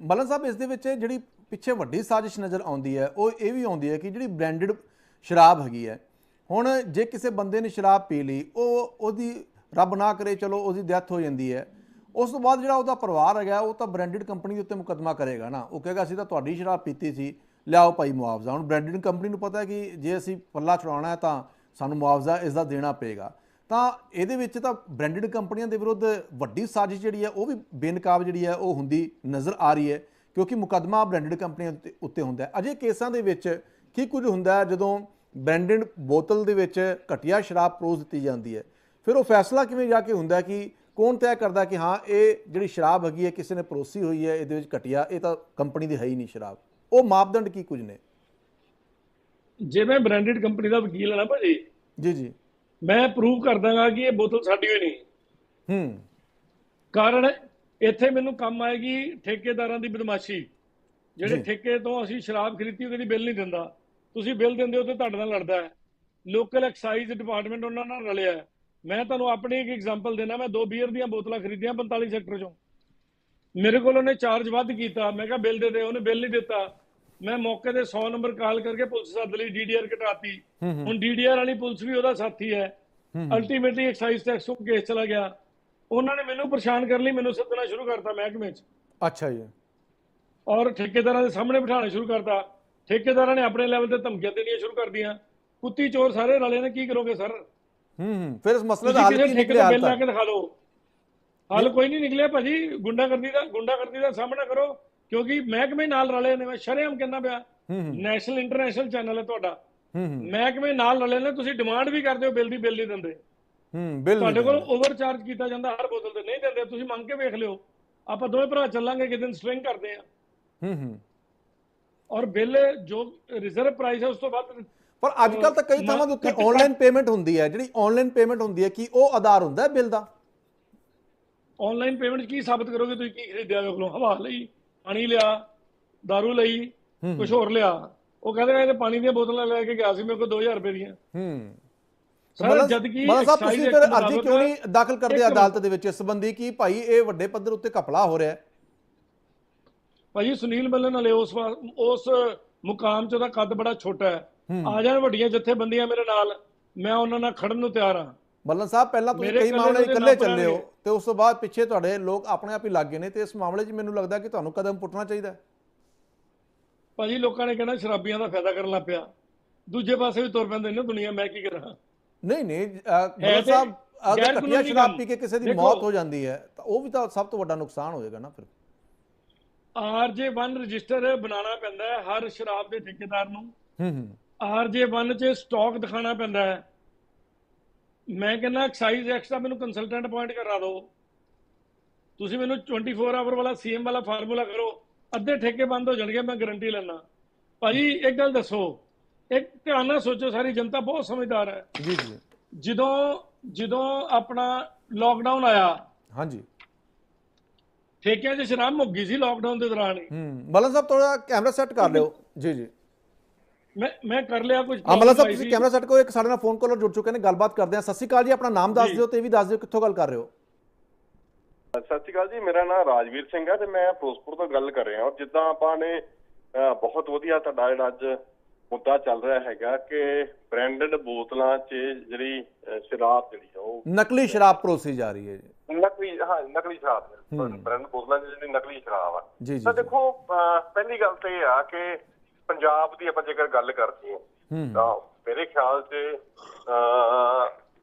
ਮਲਨ ਸਾਹਿਬ ਇਸ ਦੇ ਵਿੱਚ ਜਿਹੜੀ ਪਿੱਛੇ ਵੱਡੀ ਸਾਜ਼ਿਸ਼ ਨਜ਼ਰ ਆਉਂਦੀ ਹੈ ਉਹ ਇਹ ਵੀ ਆਉਂਦੀ ਹੈ ਕਿ ਜਿਹੜੀ ਬ੍ਰਾਂਡਡ ਸ਼ਰਾਬ ਹੈਗੀ ਹੈ ਹੁਣ ਜੇ ਕਿਸੇ ਬੰਦੇ ਨੇ ਸ਼ਰਾਬ ਪੀ ਲਈ ਉਹ ਉਹਦੀ ਰੱਬ ਨਾ ਕਰੇ, ਚਲੋ ਉਹਦੀ ਡੈਥ ਹੋ ਜਾਂਦੀ ਹੈ। ਉਸ ਤੋਂ ਬਾਅਦ ਜਿਹੜਾ ਉਹਦਾ ਪਰਿਵਾਰ ਹੈਗਾ, ਉਹ ਤਾਂ ਬ੍ਰਾਂਡਡ ਕੰਪਨੀ ਦੇ ਉੱਤੇ ਮੁਕੱਦਮਾ ਕਰੇਗਾ ਨਾ। ਉਹ ਕਹੇਗਾ, ਅਸੀਂ ਤਾਂ ਤੁਹਾਡੀ ਸ਼ਰਾਬ ਪੀਤੀ ਸੀ, ਲਿਆਓ ਭਾਈ ਮੁਆਵਜ਼ਾ। ਹੁਣ ਬ੍ਰਾਂਡਡ ਕੰਪਨੀ ਨੂੰ ਪਤਾ ਹੈ ਕਿ ਜੇ ਅਸੀਂ ਪੱਲਾ ਛੁਡਾਉਣਾ ਹੈ ਤਾਂ ਸਾਨੂੰ ਮੁਆਵਜ਼ਾ ਇਸ ਦਾ ਦੇਣਾ ਪਏਗਾ। ਤਾਂ ਇਹਦੇ ਵਿੱਚ ਤਾਂ ਬ੍ਰਾਂਡਡ ਕੰਪਨੀਆਂ ਦੇ ਵਿਰੁੱਧ ਵੱਡੀ ਸਾਜ਼ਿਸ਼ ਜਿਹੜੀ ਹੈ, ਉਹ ਵੀ ਬੇਨਕਾਬ ਜਿਹੜੀ ਹੈ, ਉਹ ਹੁੰਦੀ ਨਜ਼ਰ ਆ ਰਹੀ ਹੈ। ਕਿਉਂਕਿ ਮੁਕੱਦਮਾ ਬ੍ਰਾਂਡਡ ਕੰਪਨੀਆਂ ਉੱਤੇ- ਉੱਤੇ ਹੁੰਦਾ ਹੈ। ਅਜੇ ਕੇਸਾਂ ਦੇ ਵਿੱਚ ਕੀ ਕੁਝ ਹੁੰਦਾ ਹੈ, ਜਦੋਂ ਬ੍ਰਾਂਡਡ ਬੋਤਲ ਦੇ ਵਿੱਚ ਘਟੀਆ ਸ਼ਰਾਬ ਪਰੋਸ ਦਿੱਤੀ ਜਾਂਦੀ ਹੈ। ਫਿਰ ਉਹ ਫੈਸਲਾ ਕਿਵੇਂ ਜਾ ਕੇ ਹੁੰਦਾ ਕਿ ਕੌਣ ਤੈਅ ਕਰਦਾ ਕਿ ਹਾਂ ਇਹ ਜਿਹੜੀ ਸ਼ਰਾਬ ਹੈਗੀ ਹੈ ਕਿਸੇ ਨੇ ਪਰੋਸੀ ਹੋਈ ਹੈ ਇਹਦੇ ਵਿੱਚ ਘਟੀਆ ਇਹ ਤਾਂ ਕੰਪਨੀ ਦੀ ਹੈ ਹੀ ਨਹੀਂ ਸ਼ਰਾਬ। ਉਹ ਮਾਪਦੰਡ ਕੀ ਕੁਝ ਨੇ? ਜੇ ਮੈਂ ਬ੍ਰਾਂਡਡ ਕੰਪਨੀ ਦਾ ਵਕੀਲ ਹਾਂ ਨਾ ਭਾਜੀ ਜੀ ਜੀ। ਮੈਂ ਪ੍ਰੂਵ ਕਰ ਦਾਂਗਾ ਕਿ ਇਹ ਬੋਤਲ ਸਾਡੀ ਹੋਈ ਨਹੀਂ। ਹੂੰ। ਕਾਰਨ ਇੱਥੇ ਮੈਨੂੰ ਕੰਮ ਆਏਗੀ ਠੇਕੇਦਾਰਾਂ ਦੀ ਬਦਮਾਸ਼ੀ। ਜਿਹੜੇ। ਠੇਕੇ ਤੋਂ ਅਸੀਂ ਸ਼ਰਾਬ ਖਰੀਦੀ ਉਹ ਕਦੀ ਬਿੱਲ ਨਹੀਂ ਦਿੰਦਾ। ਤੁਸੀਂ ਬਿੱਲ ਦਿੰਦੇ ਹੋ ਤੇ ਤੁਹਾਡੇ ਨਾਲ ਲੜਦਾ ਹੈ। ਲੋਕਲ ਐਕਸਾਈਜ਼ ਡਿਪਾਰਟਮੈਂਟ ਉਹਨਾਂ ਨਾਲ ਰਲਿਆ ਹੈ। ਮੈਂ ਤੁਹਾਨੂੰ ਆਪਣੀ ਇੱਕ ਐਗਜ਼ਾਮਪਲ ਦੇਣਾ ਮੈਂ ਦੋ ਬੀਅਰ ਦੀਆਂ ਬੋਤਲਾਂ ਖਰੀਦੀਆਂ 45 ਸੈਕਟਰ ਚੋਂ। ਮੇਰੇ ਕੋਲ ਉਹਨੇ ਚਾਰਜ ਵੱਧ ਕੀਤਾ ਮੈਂ ਕਿਹਾ ਬਿੱਲ ਦੇ ਦੇ ਉਹਨੇ ਬਿੱਲ ਨਹੀਂ ਦਿੱਤਾ। ਮੈਂ ਮੌਕੇ ਤੇ 100 ਨੰਬਰ ਕਾਲ ਕਰਕੇ ਪੁਲਿਸ ਸੱਦ ਲਈ ਡੀਡੀਆਰ ਹੂੰ ਹੁਣ ਡੀਡੀਆਰ ਵਾਲੀ ਪੁਲਿਸ ਵੀ ਉਹਦਾ ਸਾਥੀ ਹੈ। ਅਲਟੀਮੇਟਲੀ ਐਕਸਾਈਜ਼ ਟੈਕਸ ਤੋਂ ਕੇਸ ਚਲਾ ਗਿਆ। ਉਹਨਾਂ ਨੇ ਮੈਨੂੰ ਪਰੇਸ਼ਾਨ ਕਰਨ ਲਈ ਮੈਨੂੰ ਸੱਦਣਾ ਸ਼ੁਰੂ ਕਰਤਾ ਮਹਿਕਮੇ 'ਚ। ਅੱਛਾ ਜੀ। ਔਰ ਠੇਕੇਦਾਰਾਂ ਦੇ ਸਾਹਮਣੇ ਬਿਠਾਉਣਾ ਸ਼ੁਰੂ ਕਰਤਾ। ਠੇਕੇਦਾਰਾਂ ਨੇ ਆਪਣੇ ਲੈਵਲ ਤੇ ਧਮਕੀਆਂ ਦੇਣੀਆਂ ਸ਼ੁਰੂ ਕਰਦੀਆਂ ਕੁੱਤੀ ਚੋਰ ਸਾਰੇ ਰਲੇ ਨੇ ਕੀ ਕਰੋਗੇ ਸਰ? ਹੂੰ ਹੂੰ ਫਿਰ ਇਸ ਮਸਲੇ ਦਾ ਹੱਲ ਕੀ ਨਿਕਲਿਆ ਹਾਲ ਤੱਕ? ਦਿਖਾ ਕੋਈ ਨਹੀਂ ਨਿਕਲਿਆ ਭਾਜੀ ਗੁੰਡਾਗਰਦੀ ਦਾ ਗੁੰਡਾਗਰਦੀ ਦਾ ਸਾਹਮਣਾ ਕਰੋ ਕਿਉਂਕਿ ਮਹਿਕਮੇ ਨਾਲ ਰਲੇ ਨੇ ਮੈਂ ਸ਼ਰੇਆਮ ਕਹਿੰਦਾ ਪਿਆ। ਨੈਸ਼ਨਲ ਇੰਟਰਨੈਸ਼ਨਲ ਚੈਨਲ ਹੈ ਤੁਹਾਡਾ। ਮਹਿਕਮੇ ਨਾਲ ਰਲੇ ਨੇ ਤੁਸੀਂ ਡਿਮਾਂਡ ਵੀ ਕਰਦੇ ਹੋ ਬਿੱਲ ਦੀ ਬਿੱਲ ਨਹੀਂ ਦਿੰਦੇ। ਹੂੰ ਬਿੱਲ ਤੁਹਾਡੇ ਕੋਲ ਦਿੰਦੇ। ਓਵਰ ਚਾਰਜ ਕੀਤਾ ਜਾਂਦਾ ਹਰ ਬੋਤਲ ਤੇ ਨਹੀਂ ਦਿੰਦੇ ਤੁਸੀਂ ਮੰਗ ਕੇ ਵੇਖ ਲਿਓ। ਆਪਾਂ ਦੋਵੇਂ ਭਰਾ ਚੱਲਾਂਗੇ ਕਿ ਦਿਨ ਸਟ੍ਰਿੰਗ ਕਰਦੇ ਆ ਹੂੰ ਹੂੰ। ਔਰ ਬਿੱਲ ਜੋ ਰਿਜ਼ਰਵ ਪ੍ਰਾਈਸ ਹੈ ਉਸ ਤੋਂ ਵੱਧ ਪਰ ਅੱਜ ਕੱਲ ਤਾਂ ਕਈ ਥਾਵਾਂ ਦੇ ਉੱਤੇ ਆਨਲਾਈਨ ਪੇਮੈਂਟ ਹੁੰਦੀ ਹੈ ਜਿਹੜੀ ਆਨਲਾਈਨ ਪੇਮੈਂਟ ਹੁੰਦੀ ਹੈ ਕੀ ਉਹ ਆਧਾਰ ਹੁੰਦਾ ਹੈ ਬਿੱਲ ਦਾ? ਆਨਲਾਈਨ ਪੇਮੈਂਟ ਕੀ ਸਾਬਤ ਕਰੋਗੇ ਤੁਸੀਂ? ਕੀ ਖਰੀਦਿਆ ਵੇਖ ਲਓ ਹਵਾ ਲਈ ਪਾਣੀ ਲਿਆ दारू ਲਈ ਕੁਝ ਹੋਰ ਲਿਆ। ਉਹ ਕਹਿੰਦੇ ਤੇ ਪਾਣੀ ਦੀਆਂ ਬੋਤਲਾਂ ਲੈ ਕੇ ਗਿਆ ਸੀ ਮੇਰੇ ਕੋਲ 2000 ਰੁਪਏ ਦੀਆਂ। ਹੂੰ। ਸਰ, ਜਦ ਕਿ ਮਤਲਬ ਸਾਹਿਬ ਤੁਸੀਂ ਫਿਰ ਅਰਜ਼ੀ ਕਿਉਂ ਨਹੀਂ ਦਾਖਲ ਕਰਦੇ ਅਦਾਲਤ ਦੇ ਵਿੱਚ ਇਸ ਸੰਬੰਧੀ ਕਿ ਭਾਈ ਇਹ ਵੱਡੇ ਪੱਧਰ ਉੱਤੇ ਘਪਲਾ ਹੋ ਰਿਹਾ ਹੈ? ਭਾਜੀ ਸੁਨੀਲ ਮੱਲਨ ਵਾਲੇ ਉਸ ਉਸ ਮੁਕਾਮ 'ਚ ਉਹਦਾ ਕੱਦ ਬੜਾ ਛੋਟਾ ਹੈ। ਆ ਜਾਣ ਵੱਡੀਆਂ ਜਥੇਬੰਦੀਆਂ ਮੇਰੇ ਨਾਲ ਮੈਂ ਉਹਨਾਂ ਨਾਲ ਖੜਨ ਨੂੰ ਤਿਆਰ ਹਾਂ ਮੱਲਨ ਸਾਹਿਬ ਪਹਿਲਾਂ ਤੁਸੀਂ ਕਈ ਮਾਮਲੇ ਇਕੱਲੇ ਚੱਲੇ ਹੋ। ਤੇ ਉਸ ਤੋਂ ਬਾਅਦ ਪਿੱਛੇ ਤੁਹਾਡੇ ਲੋਕ ਆਪਣੇ ਆਪ ਹੀ ਲੱਗ ਗਏ ਨੇ ਤੇ ਇਸ ਮਾਮਲੇ 'ਚ ਮੈਨੂੰ ਲੱਗਦਾ ਕਿ ਤੁਹਾਨੂੰ ਕਦਮ ਪੁੱਟਣਾ ਚਾਹੀਦਾ। ਭਾਜੀ ਲੋਕਾਂ ਨੇ ਕਹਿਣਾ ਸ਼ਰਾਬੀਆਂ ਦਾ ਫਾਇਦਾ ਕਰਨ ਲੱਗ ਪਿਆ ਦੂਜੇ ਪਾਸੇ ਵੀ ਤੁਰ ਪੈਂਦੇ ਨੇ ਦੁਨੀਆ ਮੈਂ ਕੀ ਕਰਾਂ ਨਹੀਂ ਨਹੀਂ ਮੱਲਨ ਸਾਹਿਬ ਅਗਰ ਗੈਰ ਘਟੀਆ ਸ਼ਰਾਬ। ਪੀ ਕੇ ਕਿਸੇ ਦੀ। ਮੌਤ ਹੋ ਜਾਂਦੀ ਹੈ ਤਾਂ ਉਹ ਵੀ ਤਾਂ ਸਭ ਤੋਂ ਵੱਡਾ ਨੁਕਸਾਨ ਹੋਏਗਾ ਨਾ ਫਿਰ ਆਰਜੇ1 ਰਜਿਸਟਰ ਬਣਾਉਣਾ ਪੈਂਦਾ ਹੈ ਹਰ ਸ਼ਰਾਬ ਦੇ ਠੇਕੇਦਾਰ ਨੂੰ ਹੂੰ ਹੂੰ ਆਰਜੇ1 'ਚ ਸਟਾਕ ਦਿਖਾਉਣਾ ਪੈਂਦਾ ਹੈ। ਮੈਂ ਕਹਿੰਦਾ ਐਕਸਾਈਜ਼ ਐਕਸਟਰਾ ਮੈਨੂੰ ਕੰਸਲਟੈਂਟ ਅਪਾਇੰਟ ਕਰਾ ਦਿਓ। ਤੁਸੀਂ ਮੈਨੂੰ 24 ਆਵਰ ਵਾਲਾ ਸੀਐਮ ਵਾਲਾ ਫਾਰਮੂਲਾ ਕਰੋ। ਅੱਧੇ ਠੇਕੇ ਬੰਦ ਹੋ ਜਾਣਗੇ ਮੈਂ ਗਾਰੰਟੀ ਲੈਣਾ ਭਾਜੀ ਇੱਕ ਗੱਲ ਦੱਸੋ। ਇੱਕ ਧਿਆਨ ਨਾਲ ਸੋਚੋ ਸਾਰੀ ਜਨਤਾ ਬਹੁਤ ਸਮਝਦਾਰ ਹੈ। ਜੀ ਜੀ। ਜਦੋਂ ਜਦੋਂ ਆਪਣਾ ਲੋਕਡਾਊਨ ਆਇਆ ਹਾਂਜੀ। ਠੇਕਿਆਂ 'ਚ ਸ਼ਰਾਬ ਮੁੱਕ ਗਈ ਸੀ ਲੋਕਡਾਊਨ ਦੇ ਦੌਰਾਨ ਹੀ। ਹੂੰ ਮੱਲਨ ਸਾਹਿਬ ਥੋੜਾ ਕੈਮਰਾ ਸੈੱਟ ਕਰ ਲਿਓ। ਜੀ ਜੀ। ਮੈਂ ਮੈਂ ਕਰ ਲਿਆ ਕੁਝ ਹਾਂ ਮੱਲਨ ਸਾਹਿਬ ਤੁਸੀਂ। ਕੈਮਰਾ ਸੈੱਟ ਕਰੋ ਇੱਕ ਸਾਡੇ ਨਾਲ ਫੋਨ ਕਾਲਰ ਜੁੜ ਚੁੱਕੇ ਨੇ ਗੱਲਬਾਤ ਕਰਦੇ ਹਾਂ। ਸਤਿ ਸ਼੍ਰੀ ਅਕਾਲ ਜੀ ਆਪਣਾ ਨਾਮ ਦੱਸ। ਦਿਓ ਤੇ ਇਹ ਵੀ ਦੱਸ ਦਿਓ ਕਿੱਥੋਂ ਗੱਲ ਕਰ ਰਹੇ ਹੋ। ਸਤਿ ਸ਼੍ਰੀ ਅਕਾਲ ਜੀ ਮੇਰਾ ਨਾਮ ਰਾਜਵੀਰ ਸਿੰਘ ਹੈ ਤੇ ਮੈਂ ਫਿਰੋਜ਼ਪੁਰ ਤੋਂ ਗੱਲ ਕਰ ਰਿਹਾ ਹਾਂ। ਜਿੱਦਾਂ ਆਪਾਂ ਨੇ ਬਹੁਤ ਵਧੀਆ ਤੁਹਾਡਾ ਜਿਹੜਾ ਅੱਜ ਮੁੱਦਾ ਚੱਲ ਰਿਹਾ ਹੈਗਾ ਕਿ ਬ੍ਰਾਂਡਡ ਬੋਤਲਾਂ 'ਚ ਜਿਹੜੀ ਸ਼ਰਾਬ ਜਿਹੜੀ ਆ ਉਹ ਨਕਲੀ ਸ਼ਰਾਬ ਪਰੋਸੀ ਜਾ ਰਹੀ ਹੈ ਜੀ। ਨਕਲੀ ਹਾਂ ਨਕਲੀ ਸ਼ਰਾਬ। ਬ੍ਰਾਂਡ ਬੋਤਲਾਂ 'ਚ ਜਿਹੜੀ ਨਕਲੀ ਸ਼ਰਾਬ ਆ। ਤਾਂ। ਦੇਖੋ ਪਹਿਲੀ ਗੱਲ ਤਾਂ ਇਹ ਆ ਕਿ ਪੰਜਾਬ ਦੀ ਆਪਾਂ ਜੇਕਰ ਗੱਲ ਕਰਦੇ ਹਾਂ ਤਾਂ ਮੇਰੇ ਖਿਆਲ 'ਚ